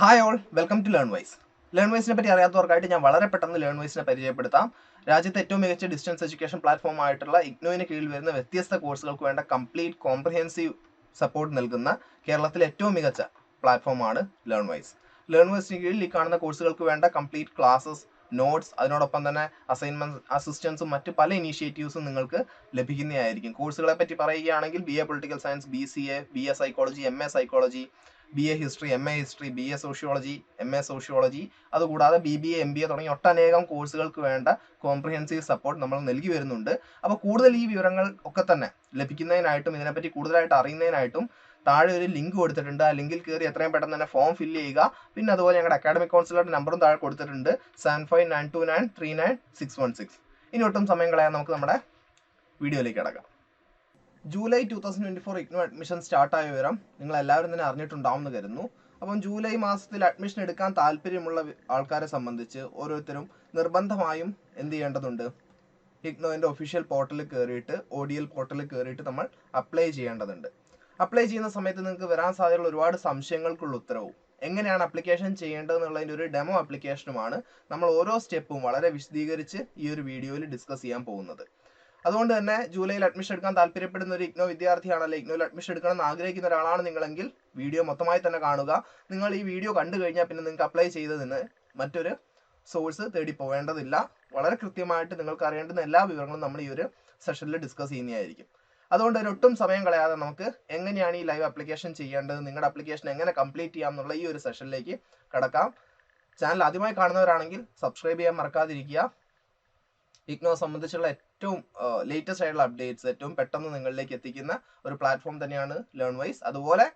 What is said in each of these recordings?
Hi all welcome to learn wise learn വൈസിനെ പറ്റി അറിയാത്തവർക്കായിട്ട് ഞാൻ വളരെ പെട്ടെന്ന് ലേൺ വൈസിനെ പരിചയപ്പെടുത്താം. രാജ്യത്തെ ഏറ്റവും മികച്ച ഡിസ്റ്റൻസ് എഡ്യൂക്കേഷൻ പ്ലാറ്റ്ഫോം ആയിട്ടുള്ള ഇഗ്നോയിന് കീഴിൽ വരുന്ന വ്യത്യസ്ത കോഴ്സുകൾക്ക് വേണ്ട കംപ്ലീറ്റ് കോംപ്രഹെൻസീവ് സപ്പോർട്ട് നൽകുന്ന കേരളത്തിലെ ഏറ്റവും മികച്ച പ്ലാറ്റ്ഫോമാണ് ലേൺ വൈസ് ലേൺ വൈസിന് കീഴിൽ ഈ കാണുന്ന കോഴ്സുകൾക്ക് വേണ്ട കംപ്ലീറ്റ് ക്ലാസ്സസ് നോട്ട്സ് അതിനോടൊപ്പം തന്നെ അസൈൻമെന്റ് അസിസ്റ്റൻസും മറ്റ് പല ഇനീഷ്യേറ്റീവ്സും നിങ്ങൾക്ക് ലഭിക്കുന്നതായിരിക്കും. കോഴ്സുകളെ പറ്റി പറയുകയാണെങ്കിൽ B A political science B C A B A psychology M A psychology B A history M A history B A sociology M A sociology അതുകൂടാതെ B B A M B A തുടങ്ങിയ ഒട്ടനേകം കോഴ്സുകൾക്ക് വേണ്ട comprehensive support നമ്മൾ നൽകി വരുന്നുണ്ട്. അപ്പോൾ കൂടുതൽ ഈ വിവരങ്ങൾ ഒക്കെ തന്നെ ലഭിക്കുന്നതിനായിട്ടും ഇതിനെപ്പറ്റി കൂടുതലായിട്ട് അറിയുന്നതിനായിട്ടും താഴെ ഒരു ലിങ്ക് കൊടുത്തിട്ടുണ്ട്. ആ ലിങ്കിൽ കയറി എത്രയും പെട്ടെന്ന് തന്നെ ഫോം ഫില്ല് ചെയ്യുക. പിന്നെ അതുപോലെ ഞങ്ങളുടെ അക്കാഡമിക് കൗൺസിലറുടെ നമ്പറും താഴെ കൊടുത്തിട്ടുണ്ട്. Seven five nine two nine three nine six one six ഇനി ഒട്ടും സമയം കളയാൻ നമുക്ക് നമ്മുടെ വീഡിയോയിലേക്ക് കിടക്കാം. July two thousand twenty four IGNOU admission സ്റ്റാർട്ടായ വിവരം നിങ്ങൾ എല്ലാവരും തന്നെ അറിഞ്ഞിട്ടുണ്ടാവും എന്ന് കരുതുന്നു. അപ്പം ജൂലൈ മാസത്തിൽ അഡ്മിഷൻ എടുക്കാൻ താല്പര്യമുള്ള ആൾക്കാരെ സംബന്ധിച്ച് ഓരോരുത്തരും നിർബന്ധമായും എന്ത് ചെയ്യേണ്ടതുണ്ട്? ഇഗ്നോയിന്റെ ഒഫീഷ്യൽ പോർട്ടലിൽ കയറിയിട്ട് ഒ ഡി എൽ പോർട്ടലിൽ കയറിയിട്ട് നമ്മൾ അപ്ലൈ ചെയ്യേണ്ടതുണ്ട്. അപ്ലൈ ചെയ്യുന്ന സമയത്ത് നിങ്ങൾക്ക് വരാൻ സാധ്യതയുള്ള ഒരുപാട് സംശയങ്ങൾക്കുള്ള ഉത്തരവും. എങ്ങനെയാണ് അപ്ലിക്കേഷൻ ചെയ്യേണ്ടത് എന്നുള്ളതിന്റെ ഒരു ഡെമോ അപ്ലിക്കേഷനുമാണ് നമ്മൾ ഓരോ സ്റ്റെപ്പും വളരെ വിശദീകരിച്ച് ഈ ഒരു വീഡിയോയിൽ ഡിസ്കസ് ചെയ്യാൻ പോകുന്നത്. അതുകൊണ്ട് തന്നെ ജൂലൈയിൽ അഡ്മിഷൻ എടുക്കാൻ താല്പര്യപ്പെടുന്ന ഒരു ഇഗ്നോ വിദ്യാർത്ഥിയാണല്ലേ ഇഗ്നോയിൽ അഡ്മിഷൻ എടുക്കണം എന്ന് ആഗ്രഹിക്കുന്ന ഒരാളാണ് നിങ്ങളെങ്കിൽ വീഡിയോ മൊത്തമായി തന്നെ കാണുക. നിങ്ങൾ ഈ വീഡിയോ കണ്ടു കഴിഞ്ഞാൽ പിന്നെ നിങ്ങൾക്ക് അപ്ലൈ ചെയ്തതിന് മറ്റൊരു സോഴ്സ് തേടി പോവേണ്ടതില്ല. വളരെ കൃത്യമായിട്ട് നിങ്ങൾക്ക് അറിയേണ്ടുന്ന എല്ലാ വിവരങ്ങളും നമ്മൾ ഈ ഒരു സെഷനിൽ ഡിസ്കസ് ചെയ്യുന്നതായിരിക്കും. അതുകൊണ്ട് ഒരു ഒട്ടും സമയം കളയാതെ നമുക്ക് എങ്ങനെയാണ് ഈ ലൈവ് അപ്ലിക്കേഷൻ ചെയ്യേണ്ടത് നിങ്ങളുടെ അപ്ലിക്കേഷൻ എങ്ങനെ കംപ്ലീറ്റ് ചെയ്യാം എന്നുള്ള ഈ ഒരു സെഷനിലേക്ക് കടക്കാം. ചാനൽ ആദ്യമായി കാണുന്നവരാണെങ്കിൽ സബ്സ്ക്രൈബ് ചെയ്യാൻ മറക്കാതിരിക്കുക. ഇഗ്നോ സംബന്ധിച്ചുള്ള ഏറ്റവും ലേറ്റസ്റ്റ് ആയിട്ടുള്ള അപ്ഡേറ്റ്സ് ഏറ്റവും പെട്ടെന്ന് നിങ്ങളിലേക്ക് എത്തിക്കുന്ന ഒരു പ്ലാറ്റ്ഫോം തന്നെയാണ് ലേൺ വൈസ് അതുപോലെ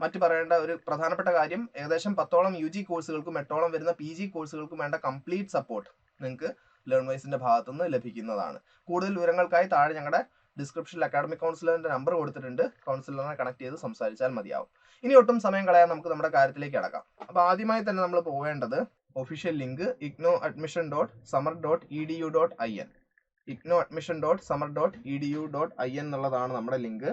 മറ്റു പറയേണ്ട ഒരു പ്രധാനപ്പെട്ട കാര്യം ഏകദേശം പത്തോളം യു ജി കോഴ്സുകൾക്കും എട്ടോളം വരുന്ന പി ജി കോഴ്സുകൾക്കും വേണ്ട കംപ്ലീറ്റ് സപ്പോർട്ട് നിങ്ങൾക്ക് ലേൺ വൈസിന്റെ ഭാഗത്തുനിന്ന് ലഭിക്കുന്നതാണ്. കൂടുതൽ വിവരങ്ങൾക്കായി താഴെ ഞങ്ങളുടെ ഡിസ്ക്രിപ്ഷനിൽ അക്കാഡമിക് കൗൺസിലറിന്റെ നമ്പർ കൊടുത്തിട്ടുണ്ട്. കൗൺസിലറിനെ കണക്ട് ചെയ്ത് സംസാരിച്ചാൽ മതിയാവും. ഇനി ഒട്ടും സമയം കളയാൻ നമുക്ക് നമ്മുടെ കാര്യത്തിലേക്ക് അടക്കാം അപ്പോൾ ആദ്യമായി തന്നെ നമ്മൾ പോവേണ്ടത് official link IGNOU admission dot Samarth dot E D U dot I N IGNOU admission dot Samarth dot E D U dot I N എന്നുള്ളതാണ് നമ്മുടെ ലിങ്ക്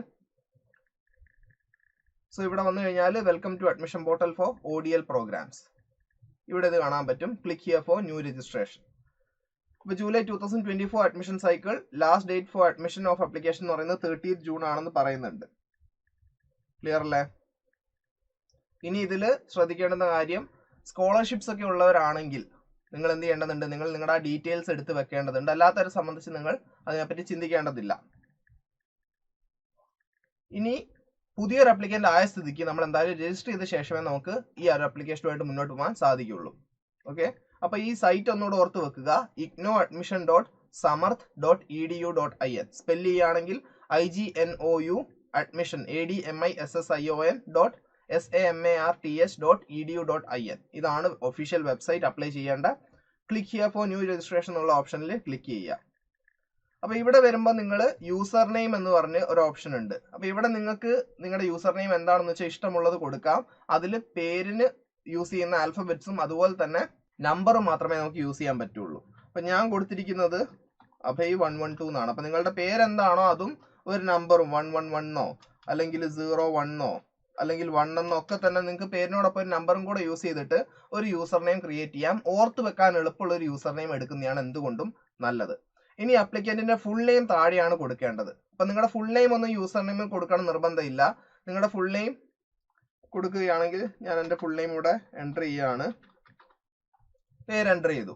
സോ ഇവിടെ വന്നു കഴിഞ്ഞാൽ welcome to admission portal for O D L programmes ഇവിടെ ഇത് കാണാൻ പറ്റും. Click here for new registration ഇപ്പോൾ July two thousand twenty four admission cycle last date for admission of application എന്ന് പറയുന്നത് തേർട്ടീത്ത് ജൂൺ ആണെന്ന് പറയുന്നുണ്ട്. ക്ലിയർ അല്ലേ? ഇനി ഇതിൽ ശ്രദ്ധിക്കേണ്ടുന്ന കാര്യം സ്കോളർഷിപ്സ് ഒക്കെ ഉള്ളവരാണെങ്കിൽ നിങ്ങൾ എന്ത് ചെയ്യേണ്ടതുണ്ട്? നിങ്ങൾ നിങ്ങളുടെ ഡീറ്റെയിൽസ് എടുത്ത് വെക്കേണ്ടതുണ്ട്. അല്ലാത്തവരെ സംബന്ധിച്ച് നിങ്ങൾ അതിനെപ്പറ്റി ചിന്തിക്കേണ്ടതില്ല. ഇനി പുതിയൊരു അപ്ലിക്കന്റ് ആയ സ്ഥിതിക്ക് നമ്മൾ എന്തായാലും രജിസ്റ്റർ ചെയ്ത ശേഷമേ നമുക്ക് ഈ ഒരു അപ്ലിക്കേഷനുമായിട്ട് മുന്നോട്ട് പോകാൻ സാധിക്കുള്ളൂ ഓക്കെ അപ്പൊ ഈ സൈറ്റ് ഒന്നുകൂടെ ഓർത്ത് വെക്കുക. IGNOU admission dot Samarth dot E D U dot I N spell ചെയ്യുകയാണെങ്കിൽ I G N O U admission A D M I S S I O N dot S A M A R T H dot E D U dot I N ഇതാണ് official website apply ചെയ്യേണ്ട. Click ചെയ്യുക for new registration എന്നുള്ള ഓപ്ഷനിൽ click ചെയ്യുക. അപ്പോൾ ഇവിടെ വരുമ്പോൾ നിങ്ങൾ യൂസർ നെയിം എന്ന് പറഞ്ഞ് ഒരു ഓപ്ഷൻ ഉണ്ട്. അപ്പോൾ ഇവിടെ നിങ്ങൾക്ക് നിങ്ങളുടെ യൂസർ നെയിം എന്താണെന്ന് വെച്ചാൽ ഇഷ്ടമുള്ളത് കൊടുക്കാം. അതിൽ പേരിന് യൂസ് ചെയ്യുന്ന ആൽഫബറ്റ്സും അതുപോലെ തന്നെ നമ്പറും മാത്രമേ നമുക്ക് യൂസ് ചെയ്യാൻ പറ്റുള്ളൂ. അപ്പം ഞാൻ കൊടുത്തിരിക്കുന്നത് അഭയ് വൺ വൺ ടു എന്നാണ്. അപ്പം നിങ്ങളുടെ പേരെന്താണോ അതും ഒരു നമ്പറും വൺ വൺ വണ്ണോ അല്ലെങ്കിൽ സീറോ വണ്ണോ അല്ലെങ്കിൽ വൺ എന്നൊക്കെ തന്നെ നിങ്ങൾക്ക് പേരിനോടൊപ്പം ഒരു നമ്പറും കൂടെ യൂസ് ചെയ്തിട്ട് ഒരു യൂസർ നെയിം ക്രിയേറ്റ് ചെയ്യാം. ഓർത്ത് വെക്കാൻ എളുപ്പമുള്ള ഒരു യൂസർ നെയിം എടുക്കുന്നതാണ് എന്തുകൊണ്ടും നല്ലത്. ഇനി അപ്ലിക്കന്റിന്റെ ഫുൾ നെയിം താഴെയാണ് കൊടുക്കേണ്ടത്. അപ്പൊ നിങ്ങളുടെ ഫുൾ നെയിം ഒന്നും യൂസർ നെയിമിൽ കൊടുക്കണം നിർബന്ധമില്ല. നിങ്ങളുടെ ഫുൾ നെയിം കൊടുക്കുകയാണെങ്കിൽ ഞാൻ എന്റെ ഫുൾ നെയിം ഇവിടെ എന്റർ ചെയ്യുകയാണ്. പേര് എന്റർ ചെയ്തു.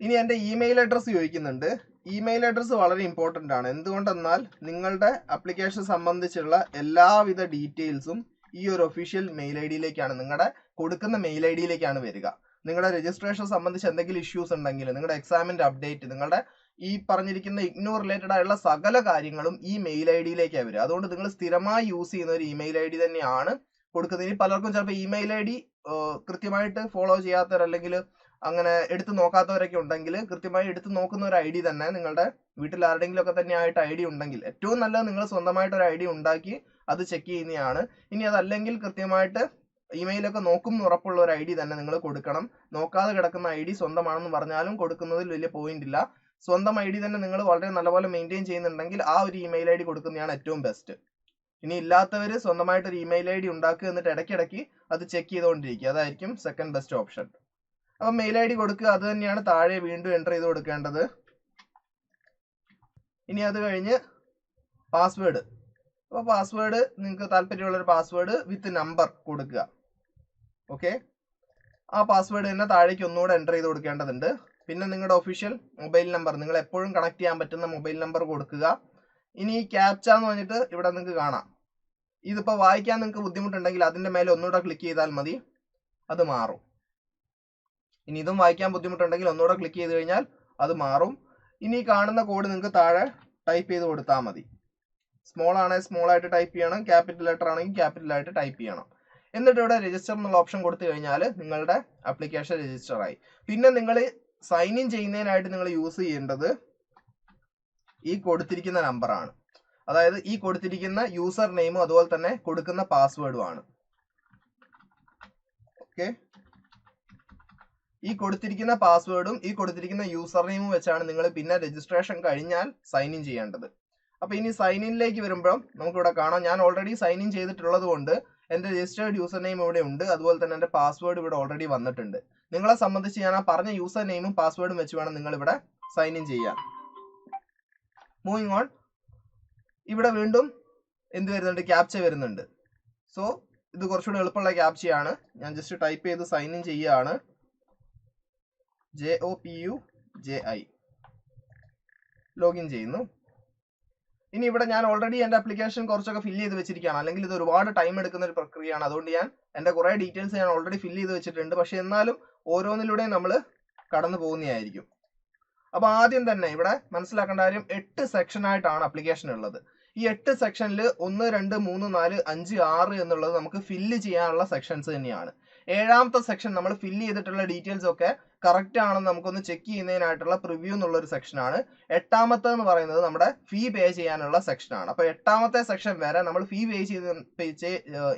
ഇനി എന്റെ ഇമെയിൽ അഡ്രസ്സ് ചോദിക്കുന്നുണ്ട്. ഇമെയിൽ അഡ്രസ്സ് വളരെ ഇമ്പോർട്ടന്റ് ആണ്. എന്തുകൊണ്ടെന്നാൽ നിങ്ങളുടെ അപ്ലിക്കേഷൻ സംബന്ധിച്ചുള്ള എല്ലാവിധ ഡീറ്റെയിൽസും ഈ ഒരു ഒഫീഷ്യൽ മെയിൽ ഐ ഡിയിലേക്കാണ്. നിങ്ങളുടെ കൊടുക്കുന്ന മെയിൽ ഐ ഡിയിലേക്കാണ് വരിക. നിങ്ങളുടെ രജിസ്ട്രേഷൻ സംബന്ധിച്ച് എന്തെങ്കിലും ഇഷ്യൂസ് ഉണ്ടെങ്കിൽ നിങ്ങളുടെ എക്സാമിന്റെ അപ്ഡേറ്റ് നിങ്ങളുടെ ഈ പറഞ്ഞിരിക്കുന്ന ഇഗ്നോർ റിലേറ്റഡ് ആയുള്ള സകല കാര്യങ്ങളും ഈ മെയിൽ ഐ ഡിയിലേക്കാണ് വരിക. അതുകൊണ്ട് നിങ്ങൾ സ്ഥിരമായി യൂസ് ചെയ്യുന്ന ഒരു ഇമെയിൽ ഐ ഡി തന്നെയാണ് കൊടുക്കുന്നത്. ഇനി പലർക്കും ചിലപ്പോൾ ഇമെയിൽ ഐ ഡി കൃത്യമായിട്ട് ഫോളോ ചെയ്യാത്തവർ അല്ലെങ്കിൽ അങ്ങനെ എടുത്തു നോക്കാത്തവരൊക്കെ ഉണ്ടെങ്കിൽ കൃത്യമായി എടുത്തു നോക്കുന്ന ഒരു ഐ ഡി തന്നെ നിങ്ങളുടെ വീട്ടിൽ ആരുടെങ്കിലും ഒക്കെ തന്നെ ആയിട്ട് ഐ ഡി ഉണ്ടെങ്കിൽ ഏറ്റവും നല്ലത് നിങ്ങൾ സ്വന്തമായിട്ട് ഒരു ഐ ഡി ഉണ്ടാക്കി അത് ചെക്ക് ചെയ്യുന്നതാണ്. ഇനി അതല്ലെങ്കിൽ കൃത്യമായിട്ട് ഇമെയിലൊക്കെ നോക്കും ഉറപ്പുള്ള ഒരു ഐ ഡി തന്നെ നിങ്ങൾ കൊടുക്കണം. നോക്കാതെ കിടക്കുന്ന ഐ ഡി സ്വന്തമാണെന്ന് പറഞ്ഞാലും കൊടുക്കുന്നതിൽ വലിയ പോയിന്റ് ഇല്ല. സ്വന്തം ഐ ഡി തന്നെ നിങ്ങൾ വളരെ നല്ലപോലെ മെയിന്റെയിൻ ചെയ്യുന്നുണ്ടെങ്കിൽ ആ ഒരു ഇമെയിൽ ഐ ഡി കൊടുക്കുന്നതാണ് ഏറ്റവും ബെസ്റ്റ് ഇനി ഇല്ലാത്തവർ സ്വന്തമായിട്ട് ഒരു ഇമെയിൽ ഐ ഡി ഉണ്ടാക്കുക എന്നിട്ട് ഇടയ്ക്കിടയ്ക്ക് അത് ചെക്ക് ചെയ്തുകൊണ്ടിരിക്കുക. അതായിരിക്കും സെക്കൻഡ് ബെസ്റ്റ് ഓപ്ഷൻ അപ്പം മെയിൽ ഐ ഡി കൊടുക്കുക. അത് തന്നെയാണ് താഴെ വീണ്ടും എന്റർ ചെയ്ത് കൊടുക്കേണ്ടത്. ഇനി അത് കഴിഞ്ഞ് പാസ്വേഡ് അപ്പോൾ പാസ്വേഡ് നിങ്ങൾക്ക് താല്പര്യമുള്ളൊരു പാസ്വേഡ് വിത്ത് നമ്പർ കൊടുക്കുക. ഓക്കെ ആ പാസ്വേഡ് തന്നെ താഴേക്ക് ഒന്നുകൂടെ എന്റർ ചെയ്ത് കൊടുക്കേണ്ടതുണ്ട്. പിന്നെ നിങ്ങളുടെ ഒഫീഷ്യൽ മൊബൈൽ നമ്പർ നിങ്ങൾ എപ്പോഴും കണക്ട് ചെയ്യാൻ പറ്റുന്ന മൊബൈൽ നമ്പർ കൊടുക്കുക. ഇനി ഈ ക്യാപ്ച എന്ന് പറഞ്ഞിട്ട് ഇവിടെ നിങ്ങൾക്ക് കാണാം. ഇതിപ്പോൾ വായിക്കാൻ നിങ്ങൾക്ക് ബുദ്ധിമുട്ടുണ്ടെങ്കിൽ അതിന്റെ മേലെ ഒന്നുകൂടെ ക്ലിക്ക് ചെയ്താൽ മതി. അത് മാറും. ഇനി ഇതും വായിക്കാൻ ബുദ്ധിമുട്ടുണ്ടെങ്കിൽ ഒന്നുകൂടെ ക്ലിക്ക് ചെയ്ത് കഴിഞ്ഞാൽ അത് മാറും. ഇനി കാണുന്ന കോഡ് നിങ്ങൾക്ക് താഴെ ടൈപ്പ് ചെയ്ത് കൊടുത്താൽ മതി. സ്മോൾ ആണെങ്കിൽ സ്മോൾ ആയിട്ട് ടൈപ്പ് ചെയ്യണം. ക്യാപിറ്റൽ ലെറ്റർ ആണെങ്കിൽ ക്യാപിറ്റൽ ആയിട്ട് ടൈപ്പ് ചെയ്യണം. എന്നിട്ട് ഇവിടെ രജിസ്റ്റർ എന്നുള്ള ഓപ്ഷൻ കൊടുത്തു കഴിഞ്ഞാൽ നിങ്ങളുടെ ആപ്ലിക്കേഷൻ രജിസ്റ്റർ ആയി. പിന്നെ നിങ്ങൾ സൈൻ ഇൻ ചെയ്യുന്നതിനായിട്ട് നിങ്ങൾ യൂസ് ചെയ്യേണ്ടത് ഈ കൊടുത്തിരിക്കുന്ന നമ്പറാണ് അതായത് ഈ കൊടുത്തിരിക്കുന്ന യൂസർ നെയിമും അതുപോലെ തന്നെ കൊടുക്കുന്ന പാസ്വേഡും ആണ്. ഓക്കെ ഈ കൊടുത്തിരിക്കുന്ന പാസ്വേഡും ഈ കൊടുത്തിരിക്കുന്ന യൂസർ നെയിമും വെച്ചാണ് നിങ്ങൾ പിന്നെ രജിസ്ട്രേഷൻ കഴിഞ്ഞാൽ സൈൻ ഇൻ ചെയ്യേണ്ടത്. അപ്പൊ ഇനി സൈൻ ഇനിലേക്ക് വരുമ്പോൾ നമുക്കിവിടെ കാണാം. ഞാൻ ഓൾറെഡി സൈൻ ഇൻ ചെയ്തിട്ടുള്ളത് കൊണ്ട് എന്റെ രജിസ്റ്റേർഡ് യൂസർ നെയിം ഇവിടെ ഉണ്ട്. അതുപോലെ തന്നെ എന്റെ പാസ്വേഡ് ഇവിടെ ഓൾറെഡി വന്നിട്ടുണ്ട്. നിങ്ങളെ സംബന്ധിച്ച് ഞാൻ ആ പറഞ്ഞ യൂസർ നെയിമും പാസ്വേഡും വെച്ച് വേണം നിങ്ങൾ ഇവിടെ സൈൻ ഇൻ ചെയ്യാൻ. മൂവിങ് ഓൺ ഇവിടെ വീണ്ടും എന്ത് വരുന്നുണ്ട്? ക്യാപ്ച വരുന്നുണ്ട്. സോ ഇത് കുറച്ചുകൂടി എളുപ്പമുള്ള ക്യാപ്ചയാണ് ഞാൻ ജസ്റ്റ് ടൈപ്പ് ചെയ്ത് സൈൻ ഇൻ ചെയ്യുകയാണ്. J O P U J I login ചെയ്യുന്നു. ഇനി ഇവിടെ ഞാൻ ഓൾറെഡി എന്റെ അപ്ലിക്കേഷൻ കുറച്ചൊക്കെ ഫില്ല് ചെയ്ത് വെച്ചിരിക്കുകയാണ്. അല്ലെങ്കിൽ ഇത് ഒരുപാട് ടൈം എടുക്കുന്ന ഒരു പ്രക്രിയയാണ്. അതുകൊണ്ട് ഞാൻ എന്റെ കുറേ ഡീറ്റെയിൽസ് ഞാൻ ഓൾറെഡി ഫില്ല് ചെയ്ത് വെച്ചിട്ടുണ്ട്. പക്ഷേ എന്നാലും ഓരോന്നിലൂടെയും നമ്മൾ കടന്നു പോകുന്നതായിരിക്കും. അപ്പോൾ ആദ്യം തന്നെ ഇവിടെ മനസ്സിലാക്കേണ്ട കാര്യം എട്ട് സെക്ഷനായിട്ടാണ് അപ്ലിക്കേഷൻ ഉള്ളത്. ഈ എട്ട് സെക്ഷനിൽ ഒന്ന് രണ്ട് മൂന്ന് നാല് അഞ്ച് ആറ് എന്നുള്ളത് നമുക്ക് ഫില്ല് ചെയ്യാനുള്ള സെക്ഷൻസ് തന്നെയാണ്. ഏഴാമത്തെ സെക്ഷൻ നമ്മൾ ഫില്ല് ചെയ്തിട്ടുള്ള ഡീറ്റെയിൽസ് ഒക്കെ കറക്റ്റ് ആണെന്ന് നമുക്കൊന്ന് ചെക്ക് ചെയ്യുന്നതിനായിട്ടുള്ള പ്രിവ്യൂ എന്നുള്ള ഒരു സെക്ഷനാണ് എട്ടാമത്തെ എന്ന് പറയുന്നത് നമ്മുടെ ഫീ പേ ചെയ്യാനുള്ള സെക്ഷനാണ് അപ്പൊ എട്ടാമത്തെ സെക്ഷൻ വരെ നമ്മൾ ഫീ പേ ചെയ്ത്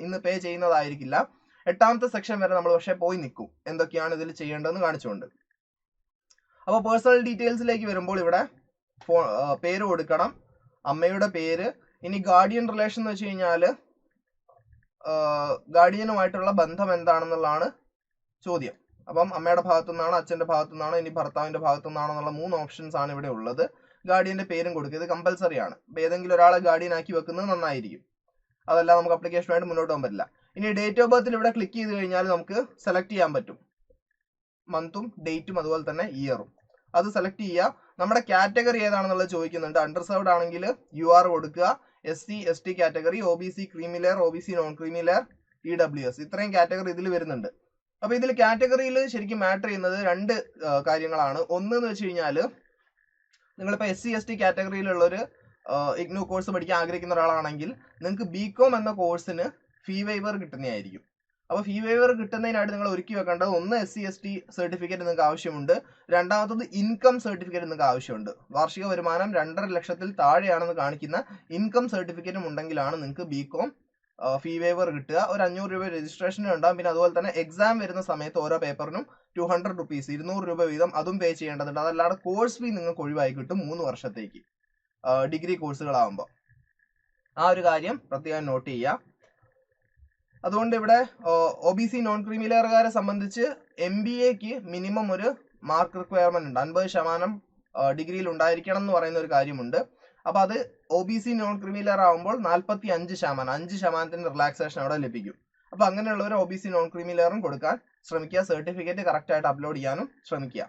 ഇന്ന് പേ ചെയ്യുന്നതായിരിക്കില്ല. എട്ടാമത്തെ സെക്ഷൻ വരെ നമ്മൾ പക്ഷേ പോയി നിൽക്കും. എന്തൊക്കെയാണ് ഇതിൽ ചെയ്യേണ്ടതെന്ന് കാണിച്ചുകൊണ്ട്. അപ്പോൾ പേഴ്സണൽ ഡീറ്റെയിൽസിലേക്ക് വരുമ്പോൾ ഇവിടെ പേര് കൊടുക്കണം. അമ്മയുടെ പേര്. ഇനി ഗാർഡിയൻ റിലേഷൻ എന്ന് വെച്ച് കഴിഞ്ഞാൽ ഗാർഡിയനുമായിട്ടുള്ള ബന്ധം എന്താണെന്നുള്ളതാണ് ചോദ്യം. അപ്പം അമ്മയുടെ ഭാഗത്തു നിന്നാണോ അച്ഛന്റെ ഭാഗത്തു നിന്നാണോ ഇനി ഭർത്താവിന്റെ ഭാഗത്തു നിന്നാണോ എന്നുള്ള മൂന്ന് ഓപ്ഷൻസ് ആണ് ഇവിടെ ഉള്ളത്. ഗാർഡിയന്റെ പേരും കൊടുക്കുക. ഇത് കമ്പൽസറി ആണ്. ഏതെങ്കിലും ഒരാളെ ഗാർഡിയൻ ആക്കി വെക്കുന്നത് നന്നായിരിക്കും. അതല്ല നമുക്ക് അപ്ലിക്കേഷനുമായിട്ട് മുന്നോട്ട് പോകാൻ പറ്റില്ല. ഇനി ഡേറ്റ് ഓഫ് ബർത്തിൽ ഇവിടെ ക്ലിക്ക് ചെയ്ത് കഴിഞ്ഞാൽ നമുക്ക് സെലക്ട് ചെയ്യാൻ പറ്റും. മന്തും ഡേറ്റും അതുപോലെ തന്നെ ഇയറും അത് സെലക്ട് ചെയ്യുക. നമ്മുടെ കാറ്റഗറി ഏതാണെന്നുള്ളത് ചോദിക്കുന്നുണ്ട്. അണ്ടർസേർവ്ഡ് ആണെങ്കിൽ യു ആർ കൊടുക്കുക. S C S T category O B C creamy layer O B C non creamy layer E W S ഇത്രയും കാറ്റഗറി ഇതിൽ വരുന്നുണ്ട്. അപ്പൊ ഇതിൽ കാറ്റഗറിയിൽ ശരിക്കും മാറ്റർ ചെയ്യുന്നത് രണ്ട് കാര്യങ്ങളാണ്. ഒന്ന് എന്ന് വെച്ച് കഴിഞ്ഞാൽ നിങ്ങളിപ്പോൾ എസ് സി എസ് ടി കാറ്റഗറിയിലുള്ള ഒരു ഇഗ്നു കോഴ്സ് പഠിക്കാൻ ആഗ്രഹിക്കുന്ന ഒരാളാണെങ്കിൽ നിങ്ങൾക്ക് ബി കോം എന്ന കോഴ്സിന് ഫീ വൈവർ കിട്ടുന്നതായിരിക്കും. അപ്പോൾ ഫീ വേവർ കിട്ടുന്നതിനായിട്ട് നിങ്ങൾ ഒരുക്കി വെക്കേണ്ടത് ഒന്ന് S C S T certificate നിങ്ങൾക്ക് ആവശ്യമുണ്ട്. രണ്ടാമത്തത് ഇൻകം സർട്ടിഫിക്കറ്റ് നിങ്ങൾക്ക് ആവശ്യമുണ്ട്. വാർഷിക വരുമാനം രണ്ടര ലക്ഷത്തിൽ താഴെയാണെന്ന് കാണിക്കുന്ന ഇൻകം സർട്ടിഫിക്കറ്റും ഉണ്ടെങ്കിലാണ് നിങ്ങൾക്ക് ബി കോം ഫീ വേവർ കിട്ടുക. ഒരു അഞ്ഞൂറ് രൂപ രജിസ്ട്രേഷനും ഉണ്ടാകും പിന്നെ അതുപോലെ തന്നെ എക്സാം വരുന്ന സമയത്ത് ഓരോ പേപ്പറിനും ടു ഹൺഡ്രഡ് റുപ്പീസ് ഇരുന്നൂറ് രൂപ വീതം അതും പേ ചെയ്യേണ്ടതുണ്ട്. അതല്ലാതെ കോഴ്സ് ഫീ നിങ്ങൾക്ക് ഒഴിവായി കിട്ടും മൂന്ന് വർഷത്തേക്ക്. ഡിഗ്രി കോഴ്സുകളാകുമ്പോൾ ആ ഒരു കാര്യം പ്രത്യേകം നോട്ട് ചെയ്യുക. അതുകൊണ്ട് ഇവിടെ ഒ ബി സി നോൺ ക്രീമിലെയറുകാരെ സംബന്ധിച്ച് എം ബി എക്ക് മിനിമം ഒരു മാർക്ക് റിക്വയർമെന്റ് ഉണ്ട്. അൻപത് ശതമാനം ഡിഗ്രിയിൽ ഉണ്ടായിരിക്കണം എന്ന് പറയുന്ന ഒരു കാര്യമുണ്ട്. അപ്പൊ അത് O B C non creamy layer ആകുമ്പോൾ നാൽപ്പത്തി അഞ്ച് ശതമാനം അഞ്ച് ശതമാനത്തിന്റെ റിലാക്സേഷൻ അവിടെ ലഭിക്കും. അപ്പൊ അങ്ങനെയുള്ളവർ ഒ ബി സി നോൺ ക്രീമിലെയറും കൊടുക്കാൻ ശ്രമിക്കുക. സർട്ടിഫിക്കറ്റ് കറക്റ്റ് ആയിട്ട് അപ്ലോഡ് ചെയ്യാനും ശ്രമിക്കുക.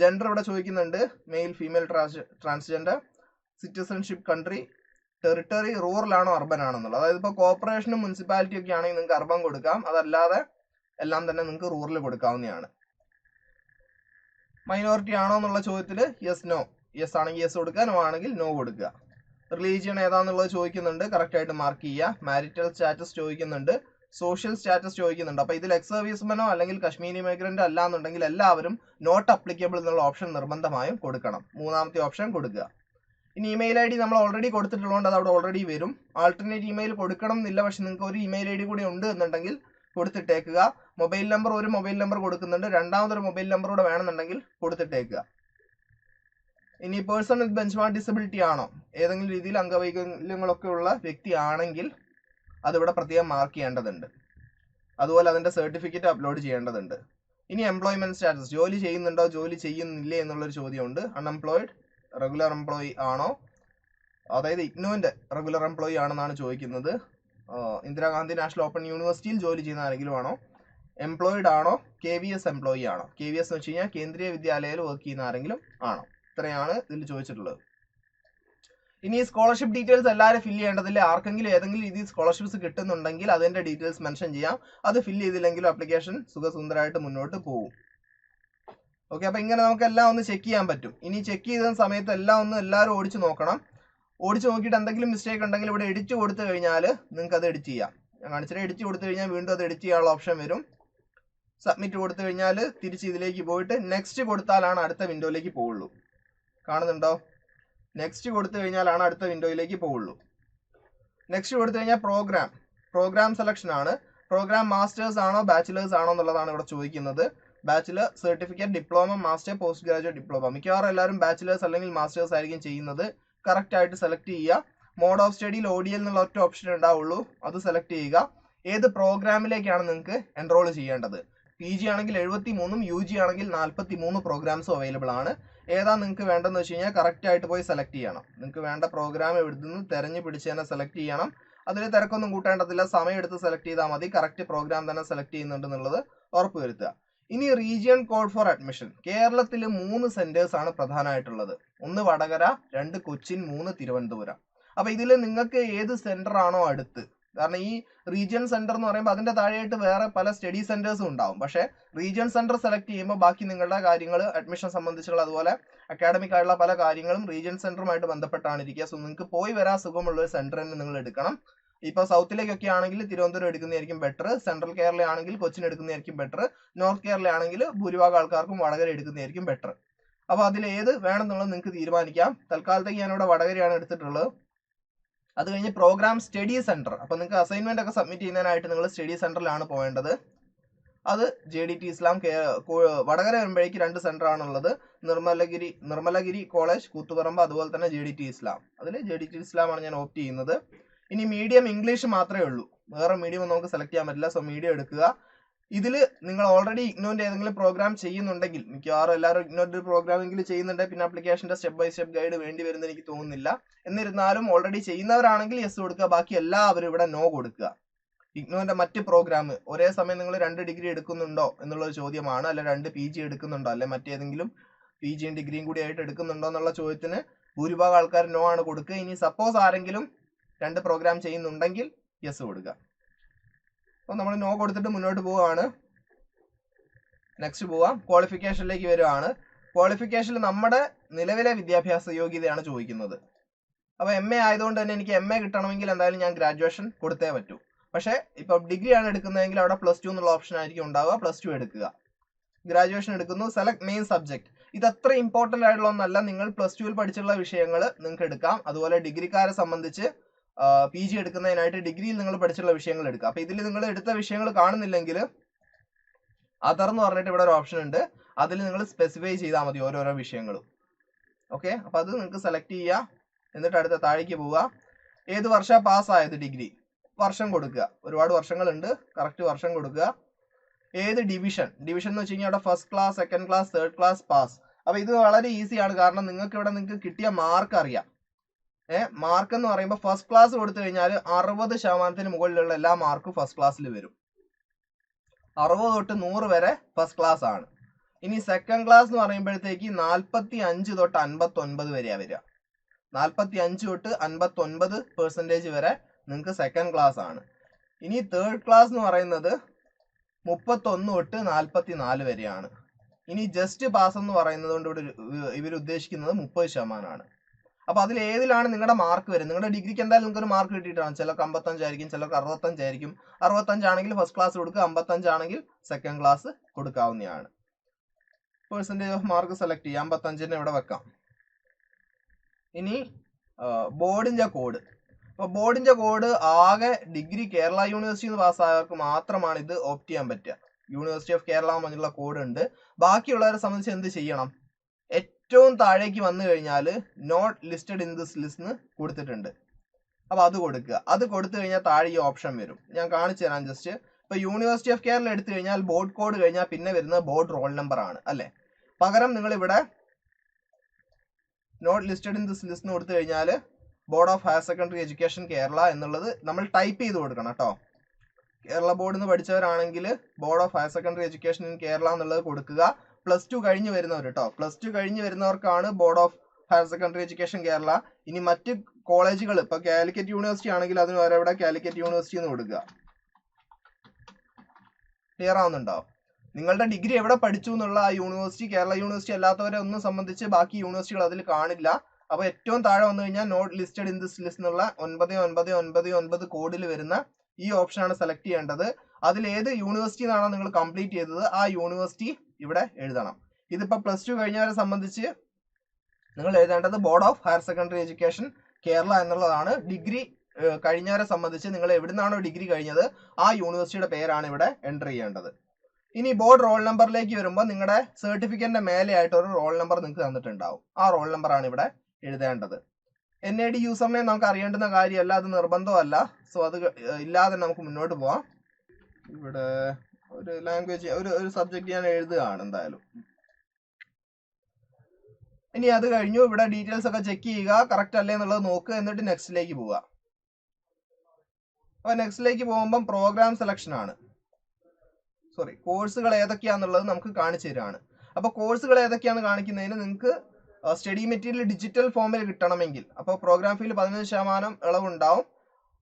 ജെൻഡർ ഇവിടെ ചോദിക്കുന്നുണ്ട്. Male female transgender citizenship country territory rural ആണോ അർബൻ ആണോ എന്നുള്ളത് അതായത് ഇപ്പോൾ കോർപ്പറേഷനും മുനിസിപ്പാലിറ്റി ഒക്കെ ആണെങ്കിൽ നിങ്ങൾക്ക് അർബൻ കൊടുക്കാം. അതല്ലാതെ എല്ലാം തന്നെ നിങ്ങൾക്ക് റൂറൽ കൊടുക്കാവുന്നതാണ്. മൈനോറിറ്റി ആണോ എന്നുള്ള ചോദ്യത്തിൽ യെസ് നോ യെസ് ആണെങ്കിൽ യെസ് കൊടുക്കുക. നോ ആണെങ്കിൽ നോ കൊടുക്കുക. റിലീജിയൻ ഏതാന്നുള്ളത് ചോദിക്കുന്നുണ്ട്. കറക്റ്റ് ആയിട്ട് മാർക്ക് ചെയ്യുക. മാരിറ്റൽ സ്റ്റാറ്റസ് ചോദിക്കുന്നുണ്ട്. സോഷ്യൽ സ്റ്റാറ്റസ് ചോദിക്കുന്നുണ്ട്. അപ്പോൾ ഇതിൽ എക്സ് സർവീസ്മെനോ അല്ലെങ്കിൽ കശ്മീരി മൈഗ്രന്റ് അല്ല എന്നുണ്ടെങ്കിൽ എല്ലാവരും നോട്ട് അപ്ലിക്കബിൾ എന്നുള്ള ഓപ്ഷൻ നിർബന്ധമായും കൊടുക്കണം. മൂന്നാമത്തെ ഓപ്ഷൻ കൊടുക്കുക. ഇനി ഇമെയിൽ ഐ ഡി നമ്മൾ ഓൾറെഡി കൊടുത്തിട്ടുള്ളതുകൊണ്ട് അത് അവിടെ ഓൾറെഡി വരും. ആൾട്ടർനേറ്റ് ഇമെയിൽ കൊടുക്കണം എന്നില്ല പക്ഷെ നിങ്ങൾക്ക് ഒരു ഇമെയിൽ ഐ ഡി കൂടി ഉണ്ട് എന്നുണ്ടെങ്കിൽ കൊടുത്തിട്ടേക്കുക. മൊബൈൽ നമ്പർ ഒരു മൊബൈൽ നമ്പർ കൊടുക്കുന്നുണ്ട്. രണ്ടാമതൊരു മൊബൈൽ നമ്പർ കൂടെ വേണമെന്നുണ്ടെങ്കിൽ കൊടുത്തിട്ടേക്കുക. ഇനി person with benchmark disability ആണോ? ഏതെങ്കിലും രീതിയിൽ അംഗവൈകല്യങ്ങളൊക്കെ ഉള്ള വ്യക്തി ആണെങ്കിൽ അതിവിടെ പ്രത്യേകം മാർക്ക് ചെയ്യേണ്ടതുണ്ട്. അതുപോലെ അതിന്റെ സർട്ടിഫിക്കറ്റ് അപ്ലോഡ് ചെയ്യേണ്ടതുണ്ട്. ഇനി എംപ്ലോയ്മെന്റ് സ്റ്റാറ്റസ് ജോലി ചെയ്യുന്നുണ്ടോ? ജോലി ചെയ്യുന്നില്ലേ എന്നുള്ളൊരു ചോദ്യമുണ്ട്. അൺഎംപ്ലോയിഡ് റെഗുലർ എംപ്ലോയി ആണോ? അതായത് ഇഗ്നോന്റെ റെഗുലർ എംപ്ലോയി ആണെന്നാണ് ചോദിക്കുന്നത്. ഇന്ദിരാഗാന്ധി നാഷണൽ ഓപ്പൺ യൂണിവേഴ്സിറ്റിയിൽ ജോലി ചെയ്യുന്ന ആരെങ്കിലും ആണോ? എംപ്ലോയിഡ് ആണോ? കെ വി എസ് എംപ്ലോയി ആണോ? കെ വി എസ് എന്ന് വെച്ച് കഴിഞ്ഞാൽ കേന്ദ്രീയ വിദ്യാലയയിൽ വർക്ക് ചെയ്യുന്ന ആരെങ്കിലും ആണോ? ഇത്രയാണ് ഇതിൽ ചോദിച്ചിട്ടുള്ളത്. ഇനി സ്കോളർഷിപ്പ് ഡീറ്റെയിൽസ് എല്ലാവരും ഫില്ല് ചെയ്യേണ്ടതില്ല. ആർക്കെങ്കിലും ഏതെങ്കിലും രീതിയിൽ സ്കോളർഷിപ്സ് കിട്ടുന്നുണ്ടെങ്കിൽ അതിന്റെ ഡീറ്റെയിൽസ് മെൻഷൻ ചെയ്യാം. അത് ഫില്ല് ചെയ്തില്ലെങ്കിലും അപ്ലിക്കേഷൻ സുഖസുന്ദരമായിട്ട് മുന്നോട്ട് പോകും ഓക്കെ അപ്പൊ ഇങ്ങനെ നമുക്ക് എല്ലാം ഒന്ന് ചെക്ക് ചെയ്യാൻ പറ്റും. ഇനി ചെക്ക് ചെയ്ത സമയത്ത് എല്ലാം ഒന്ന് എല്ലാവരും ഓടിച്ച് നോക്കണം. ഓടിച്ച് നോക്കിയിട്ട് എന്തെങ്കിലും മിസ്റ്റേക്ക് ഉണ്ടെങ്കിൽ ഇവിടെ എഡിറ്റ് കൊടുത്തു കഴിഞ്ഞാൽ നിങ്ങൾക്ക് അത് എഡിറ്റ് ചെയ്യാം. ഞാൻ കാണിച്ചിട്ട് എഡിറ്റ് കൊടുത്തു കഴിഞ്ഞാൽ വീണ്ടും അത് എഡിറ്റ് ചെയ്യാനുള്ള ഓപ്ഷൻ വരും. സബ്മിറ്റ് കൊടുത്തു കഴിഞ്ഞാൽ തിരിച്ച് ഇതിലേക്ക് പോയിട്ട് നെക്സ്റ്റ് കൊടുത്താലാണ് അടുത്ത വിൻഡോയിലേക്ക് പോവുള്ളൂ. കാണുന്നുണ്ടോ? നെക്സ്റ്റ് കൊടുത്തു കഴിഞ്ഞാലാണ് അടുത്ത വിൻഡോയിലേക്ക് പോവുള്ളൂ. നെക്സ്റ്റ് കൊടുത്തു കഴിഞ്ഞാൽ പ്രോഗ്രാം പ്രോഗ്രാം സെലക്ഷൻ ആണ്. പ്രോഗ്രാം മാസ്റ്റേഴ്സ് ആണോ ബാച്ചിലേഴ്സ് ആണോ എന്നുള്ളതാണ് ഇവിടെ ചോദിക്കുന്നത്. Bachelor certificate diploma master post graduate diploma മിക്കവാറും എല്ലാവരും ബാച്ചിലേഴ്സ് അല്ലെങ്കിൽ മാസ്റ്റേഴ്സ് ആയിരിക്കും ചെയ്യുന്നത്. കറക്റ്റ് ആയിട്ട് സെലക്ട് ചെയ്യുക. മോഡ് ഓഫ് സ്റ്റഡിയിൽ ഒ ഡി എൽ എന്നുള്ള ഒറ്റ ഓപ്ഷൻ ഉണ്ടാവുള്ളൂ. അത് സെലക്ട് ചെയ്യുക. ഏത് പ്രോഗ്രാമിലേക്കാണ് നിങ്ങൾക്ക് എൻറോൾ ചെയ്യേണ്ടത്? പി ജി ആണെങ്കിൽ എഴുപത്തി മൂന്നും യു ജി ആണെങ്കിൽ നാൽപ്പത്തി മൂന്ന് പ്രോഗ്രാംസും അവൈലബിൾ ആണ്. ഏതാ നിങ്ങൾക്ക് വേണ്ടതെന്ന് വെച്ച് കഴിഞ്ഞാൽ കറക്റ്റ് ആയിട്ട് പോയി സെലക്ട് ചെയ്യണം. നിങ്ങൾക്ക് വേണ്ട പ്രോഗ്രാം എവിടുന്ന് തിരഞ്ഞു പിടിച്ച് തന്നെ സെലക്ട് ചെയ്യണം. അതിൽ തിരക്കൊന്നും കൂട്ടേണ്ടതില്ല. സമയം എടുത്ത് സെലക്ട് ചെയ്താൽ മതി. കറക്റ്റ് പ്രോഗ്രാം തന്നെ സെലക്ട് ചെയ്യുന്നുണ്ടെന്നുള്ളത് ഉറപ്പുവരുത്തുക ഇനി റീജിയൺ കോഡ് ഫോർ അഡ്മിഷൻ. കേരളത്തിൽ മൂന്ന് സെന്റേഴ്സ് ആണ് പ്രധാനമായിട്ടുള്ളത്. ഒന്ന് വടകര രണ്ട് കൊച്ചിൻ മൂന്ന് തിരുവനന്തപുരം. അപ്പൊ ഇതിൽ നിങ്ങൾക്ക് ഏത് സെന്റർ ആണോ അടുത്ത്. കാരണം ഈ റീജിയൻ സെന്റർ എന്ന് പറയുമ്പോൾ അതിന്റെ താഴെയായിട്ട് വേറെ പല സ്റ്റഡി സെന്റേഴ്സും ഉണ്ടാവും. പക്ഷേ റീജിയൻ സെന്റർ സെലക്ട് ചെയ്യുമ്പോൾ ബാക്കി നിങ്ങളുടെ കാര്യങ്ങൾ അഡ്മിഷൻ സംബന്ധിച്ചുള്ള അതുപോലെ അക്കാഡമിക് ആയിട്ടുള്ള പല കാര്യങ്ങളും റീജിയൻ സെന്ററുമായിട്ട് ബന്ധപ്പെട്ടാണ് ഇരിക്കുക. സോ നിങ്ങൾക്ക് പോയി വരാൻ സുഖമുള്ള ഒരു സെന്റർ തന്നെ നിങ്ങൾ എടുക്കണം. ഇപ്പൊ സൗത്തിലേക്കൊക്കെ ആണെങ്കിൽ തിരുവനന്തപുരം എടുക്കുന്നതായിരിക്കും ബെറ്റർ സെൻട്രൽ കേരള ആണെങ്കിൽ കൊച്ചിൻ എടുക്കുന്നതായിരിക്കും ബെറ്റർ നോർത്ത് കേരള ആണെങ്കിൽ ഭൂരിഭാഗം ആൾക്കാർക്കും വടകര എടുക്കുന്നതായിരിക്കും ബെറ്റർ അപ്പൊ അതിൽ ഏത് വേണമെന്നുള്ളത് നിങ്ങൾക്ക് തീരുമാനിക്കാം. തൽക്കാലത്തേക്ക് ഞാനിവിടെ വടകരയാണ് എടുത്തിട്ടുള്ളത്. അത് കഴിഞ്ഞ് പ്രോഗ്രാം സ്റ്റഡി സെന്റർ അപ്പൊ നിങ്ങൾക്ക് അസൈൻമെന്റ് ഒക്കെ സബ്മിറ്റ് ചെയ്യുന്നതിനായിട്ട് നിങ്ങൾ സ്റ്റഡി സെന്ററിലാണ് പോകേണ്ടത് അത് J D T Islam Vadakara വരുമ്പോഴേക്ക് രണ്ട് സെന്റർ ആണുള്ളത്. നിർമ്മലഗിരി നിർമ്മലഗിരി കോളേജ് കൂത്തുപറമ്പ് അതുപോലെ തന്നെ ജെ ഡി ടി ഇസ്ലാം അതിൽ ജെ ഡി ടി ഇസ്ലാമാണ് ഞാൻ ഓപ്റ്റ് ചെയ്യുന്നത്. ഇനി മീഡിയം ഇംഗ്ലീഷ് മാത്രമേ ഉള്ളൂ. വേറെ മീഡിയം ഒന്നും നമുക്ക് സെലക്ട് ചെയ്യാൻ പറ്റില്ല. സോ മീഡിയം എടുക്കുക. ഇതിൽ നിങ്ങൾ ഓൾറെഡി ഇഗ്നോന്റെ ഏതെങ്കിലും പ്രോഗ്രാം ചെയ്യുന്നുണ്ടെങ്കിൽ മിക്കവാറും എല്ലാവരും ഇഗ്നോന്റെ പ്രോഗ്രാമെങ്കിലും ചെയ്യുന്നുണ്ട്. പിന്നെ ആപ്ലിക്കേഷന്റെ സ്റ്റെപ്പ് ബൈ സ്റ്റെപ്പ് ഗൈഡ് വേണ്ടി വരുന്നത് എനിക്ക് തോന്നുന്നില്ല. എന്നിരുന്നാലും ഓൾറെഡി ചെയ്യുന്നവരാണെങ്കിൽ യെസ് കൊടുക്കുക. ബാക്കി എല്ലാവരും ഇവിടെ നോ കൊടുക്കുക. ഇഗ്നോന്റെ മറ്റ് പ്രോഗ്രാം ഒരേ സമയം നിങ്ങൾ രണ്ട് ഡിഗ്രി എടുക്കുന്നുണ്ടോ എന്നുള്ളൊരു ചോദ്യമാണ്. അല്ലെ രണ്ട് പി ജി എടുക്കുന്നുണ്ടോ? അല്ലെ മറ്റേതെങ്കിലും പി ജിയും ഡിഗ്രിയും കൂടി ആയിട്ട് എടുക്കുന്നുണ്ടോ എന്നുള്ള ചോദ്യത്തിന് ഭൂരിഭാഗം ആൾക്കാർ നോ ആണ് കൊടുക്കുക. ഇനി സപ്പോസ് ആരെങ്കിലും രണ്ട് പ്രോഗ്രാം ചെയ്യുന്നുണ്ടെങ്കിൽ യെസ് കൊടുക്കുക. അപ്പോൾ നമ്മൾ നോ കൊടുത്തിട്ട് മുന്നോട്ട് പോവുകയാണ് നെക്സ്റ്റ് പോവാം. ക്വാളിഫിക്കേഷനിലേക്ക് വരുവാണ്. ക്വാളിഫിക്കേഷനിൽ നമ്മുടെ നിലവിലെ വിദ്യാഭ്യാസ യോഗ്യതയാണ് ചോദിക്കുന്നത്. അപ്പോൾ എം എ ആയതുകൊണ്ട് തന്നെ എനിക്ക് എം എ കിട്ടണമെങ്കിൽ എന്തായാലും ഞാൻ ഗ്രാജുവേഷൻ കൊടുത്തേ പറ്റൂ. പക്ഷേ ഇപ്പൊ ഡിഗ്രിയാണ് എടുക്കുന്നതെങ്കിൽ അവിടെ പ്ലസ് ടു എന്നുള്ള ഓപ്ഷൻ ആയിരിക്കും ഉണ്ടാവുക. പ്ലസ് ടു എടുക്കുക. ഗ്രാജുവേഷൻ എടുക്കുന്നു. സെലക്ട് മെയിൻ സബ്ജക്ട് ഇത് അത്ര ഇമ്പോർട്ടന്റ് ആയിട്ടുള്ള ഒന്നല്ല. നിങ്ങൾ പ്ലസ് ടുവിൽ പഠിച്ചുള്ള വിഷയങ്ങൾ നിങ്ങൾക്ക് എടുക്കാം. അതുപോലെ ഡിഗ്രിക്കാരെ സംബന്ധിച്ച് പി ജി എടുക്കുന്നതിനായിട്ട് ഡിഗ്രിയിൽ നിങ്ങൾ പഠിച്ചുള്ള വിഷയങ്ങൾ എടുക്കുക. അപ്പൊ ഇതിൽ നിങ്ങൾ എടുത്ത വിഷയങ്ങൾ കാണുന്നില്ലെങ്കിൽ അതർ എന്ന് പറഞ്ഞിട്ട് ഇവിടെ ഒരു ഓപ്ഷൻ ഉണ്ട്. അതിൽ നിങ്ങൾ സ്പെസിഫൈ ചെയ്താൽ മതി ഓരോരോ വിഷയങ്ങളും. ഓക്കെ അപ്പൊ അത് നിങ്ങൾക്ക് സെലക്ട് ചെയ്യുക എന്നിട്ട് അടുത്ത താഴേക്ക് പോവുക. ഏത് വർഷം പാസ്സായത് ഡിഗ്രി വർഷം കൊടുക്കുക. ഒരുപാട് വർഷങ്ങളുണ്ട്. കറക്റ്റ് വർഷം കൊടുക്കുക. ഏത് ഡിവിഷൻ ഡിവിഷൻ എന്ന് വെച്ച് കഴിഞ്ഞാൽ അവിടെ first class second class third class pass അപ്പൊ ഇത് വളരെ ഈസിയാണ് കാരണം നിങ്ങൾക്ക് ഇവിടെ നിങ്ങൾക്ക് കിട്ടിയ മാർക്ക് അറിയാം. മാർക്ക് എന്ന് പറയുമ്പോൾ ഫസ്റ്റ് ക്ലാസ് കൊടുത്തു കഴിഞ്ഞാൽ അറുപത് ശതമാനത്തിന് മുകളിലുള്ള എല്ലാ മാർക്കും ഫസ്റ്റ് ക്ലാസ്സിൽ വരും. അറുപത് തൊട്ട് നൂറ് വരെ ഫസ്റ്റ് ക്ലാസ് ആണ്. ഇനി സെക്കൻഡ് ക്ലാസ് എന്ന് പറയുമ്പോഴത്തേക്ക് നാൽപ്പത്തി അഞ്ച് തൊട്ട് അൻപത്തി ഒൻപത് വരെയാണ് വരിക. നാൽപ്പത്തി അഞ്ച് തൊട്ട് അൻപത്തി ഒൻപത് പെർസെന്റേജ് വരെ നിങ്ങൾക്ക് സെക്കൻഡ് ക്ലാസ് ആണ്. ഇനി തേർഡ് ക്ലാസ് എന്ന് പറയുന്നത് മുപ്പത്തൊന്ന് തൊട്ട് നാൽപ്പത്തി നാല് വരെയാണ്. ഇനി ജസ്റ്റ് പാസ് എന്ന് പറയുന്നത് കൊണ്ട് ഇവിടെ ഇവർ ഉദ്ദേശിക്കുന്നത് മുപ്പത് ശതമാനമാണ്. അപ്പൊ അതിൽ ഏതിലാണ് നിങ്ങളുടെ മാർക്ക് വരുന്നത്? നിങ്ങളുടെ ഡിഗ്രിക്ക് എന്തായാലും നിങ്ങൾക്ക് ഒരു മാർക്ക് കിട്ടിയിട്ടാണ്. ചിലർക്ക് അമ്പത്തഞ്ചായിരിക്കും ചിലർക്ക് അറുപത്തഞ്ചായിരിക്കും അറുപത്തഞ്ചാണെങ്കിൽ ഫസ്റ്റ് ക്ലാസ് കൊടുക്കുക അമ്പത്തഞ്ചാണെങ്കിൽ സെക്കൻഡ് ക്ലാസ് കൊടുക്കാവുന്നതാണ്. പേഴ്സന്റേജ് ഓഫ് മാർക്ക് സെലക്ട് ചെയ്യുക. അമ്പത്തഞ്ചിന് ഇവിടെ വെക്കാം. ഇനി ബോർഡിന്റെ കോഡ് അപ്പോൾ ബോർഡിന്റെ കോഡ് ആകെ ഡിഗ്രി കേരള യൂണിവേഴ്സിറ്റി നിന്ന് പാസ്സായവർക്ക് മാത്രമാണ് ഇത് ഓപ്റ്റ് ചെയ്യാൻ പറ്റുക. യൂണിവേഴ്സിറ്റി ഓഫ് കേരള എന്നുള്ള കോഡ് ഉണ്ട്. ബാക്കിയുള്ളവരെ സംബന്ധിച്ച് എന്ത് ചെയ്യണം? ഏറ്റവും താഴേക്ക് വന്നു കഴിഞ്ഞാൽ not listed in this list എന്ന് കൊടുത്തിട്ടുണ്ട്. അപ്പോൾ അത് കൊടുക്കുക. അത് കൊടുത്തു കഴിഞ്ഞാൽ താഴെ ഈ ഓപ്ഷൻ വരും. ഞാൻ കാണിച്ചു തരാം ജസ്റ്റ് ഇപ്പോൾ യൂണിവേഴ്സിറ്റി ഓഫ് കേരള എടുത്തു കഴിഞ്ഞാൽ ബോർഡ് കോഡ് കഴിഞ്ഞാൽ പിന്നെ വരുന്നത് ബോർഡ് റോൾ നമ്പർ ആണ് അല്ലേ? പകരം നിങ്ങൾ ഇവിടെ not listed in this list കൊടുത്തു കഴിഞ്ഞാൽ board of higher secondary education Kerala എന്നുള്ളത് നമ്മൾ ടൈപ്പ് ചെയ്ത് കൊടുക്കണം കേട്ടോ. കേരള ബോർഡിൽ നിന്ന് പഠിച്ചവരാണെങ്കിൽ board of higher secondary education in Kerala എന്നുള്ളത് കൊടുക്കുക. പ്ലസ് ടു കഴിഞ്ഞ് വരുന്നവർ കേട്ടോ പ്ലസ് ടു കഴിഞ്ഞ് വരുന്നവർക്കാണ് board of higher secondary education Kerala. ഇനി മറ്റ് കോളേജുകൾ ഇപ്പൊ കാലിക്കറ്റ് യൂണിവേഴ്സിറ്റി ആണെങ്കിൽ അതിന് വരെ ഇവിടെ കാലിക്കറ്റ് യൂണിവേഴ്സിറ്റി എന്ന് കൊടുക്കുക. ക്ലിയർ ആവുന്നുണ്ടോ? നിങ്ങളുടെ ഡിഗ്രി എവിടെ പഠിച്ചു എന്നുള്ള ആ യൂണിവേഴ്സിറ്റി കേരള യൂണിവേഴ്സിറ്റി അല്ലാത്തവരെ ഒന്നും സംബന്ധിച്ച് ബാക്കി യൂണിവേഴ്സിറ്റികൾ അതിൽ കാണില്ല. അപ്പൊ ഏറ്റവും താഴെ വന്നു കഴിഞ്ഞാൽ not listed in this list എന്നുള്ള ഒൻപത് ഒൻപത് ഒൻപത് ഒൻപത് കോഡിൽ വരുന്ന ഈ ഓപ്ഷൻ ആണ് സെലക്ട് ചെയ്യേണ്ടത്. അതിൽ ഏത് യൂണിവേഴ്സിറ്റി നിന്നാണോ നിങ്ങൾ കംപ്ലീറ്റ് ചെയ്തത് ആ യൂണിവേഴ്സിറ്റി ഇവിടെ എഴുതണം. ഇതിപ്പോ പ്ലസ് ടു കഴിഞ്ഞവരെ സംബന്ധിച്ച് നിങ്ങൾ എഴുതേണ്ടത് board of higher secondary education Kerala എന്നുള്ളതാണ്. ഡിഗ്രി കഴിഞ്ഞവരെ സംബന്ധിച്ച് നിങ്ങൾ എവിടുന്നാണോ ഡിഗ്രി കഴിഞ്ഞത് ആ യൂണിവേഴ്സിറ്റിയുടെ പേരാണ് ഇവിടെ എന്റർ ചെയ്യേണ്ടത്. ഇനി ബോർഡ് റോൾ നമ്പറിലേക്ക് വരുമ്പോൾ നിങ്ങളുടെ സർട്ടിഫിക്കറ്റിന്റെ മേലെയായിട്ട് ഒരു റോൾ നമ്പർ നിങ്ങൾക്ക് തന്നിട്ടുണ്ടാവും. ആ റോൾ നമ്പർ ആണ് ഇവിടെ എഴുതേണ്ടത്. എൻ ഐ ഡി യൂസറിനെ നമുക്ക് അറിയേണ്ടുന്ന കാര്യമല്ല അത് നിർബന്ധമല്ല. സോ അത് ഇല്ലാതെ നമുക്ക് മുന്നോട്ട് പോവാം. ഇവിടെ ഒരു ലാംഗ്വേജ് ഒരു ഒരു സബ്ജക്റ്റ് ഞാൻ എഴുതുകയാണ് എന്തായാലും. ഇനി അത് കഴിഞ്ഞു. ഇവിടെ ഡീറ്റെയിൽസ് ഒക്കെ ചെക്ക് ചെയ്യുക. കറക്റ്റ് അല്ലേ എന്നുള്ളത് നോക്കുക. എന്നിട്ട് നെക്സ്റ്റിലേക്ക് പോവുക. അപ്പൊ നെക്സ്റ്റിലേക്ക് പോകുമ്പം പ്രോഗ്രാം സെലക്ഷൻ ആണ്. സോറി കോഴ്സുകൾ ഏതൊക്കെയാന്നുള്ളത് നമുക്ക് കാണിച്ചു തരാണ്. അപ്പൊ കോഴ്സുകൾ ഏതൊക്കെയാണ് കാണിക്കുന്നതിന് നിങ്ങൾക്ക് സ്റ്റഡി മെറ്റീരിയൽ ഡിജിറ്റൽ ഫോമിൽ കിട്ടണമെങ്കിൽ. അപ്പോൾ പ്രോഗ്രാം ഫീൽ പതിനഞ്ച് ശതമാനം ഇളവുണ്ടാവും.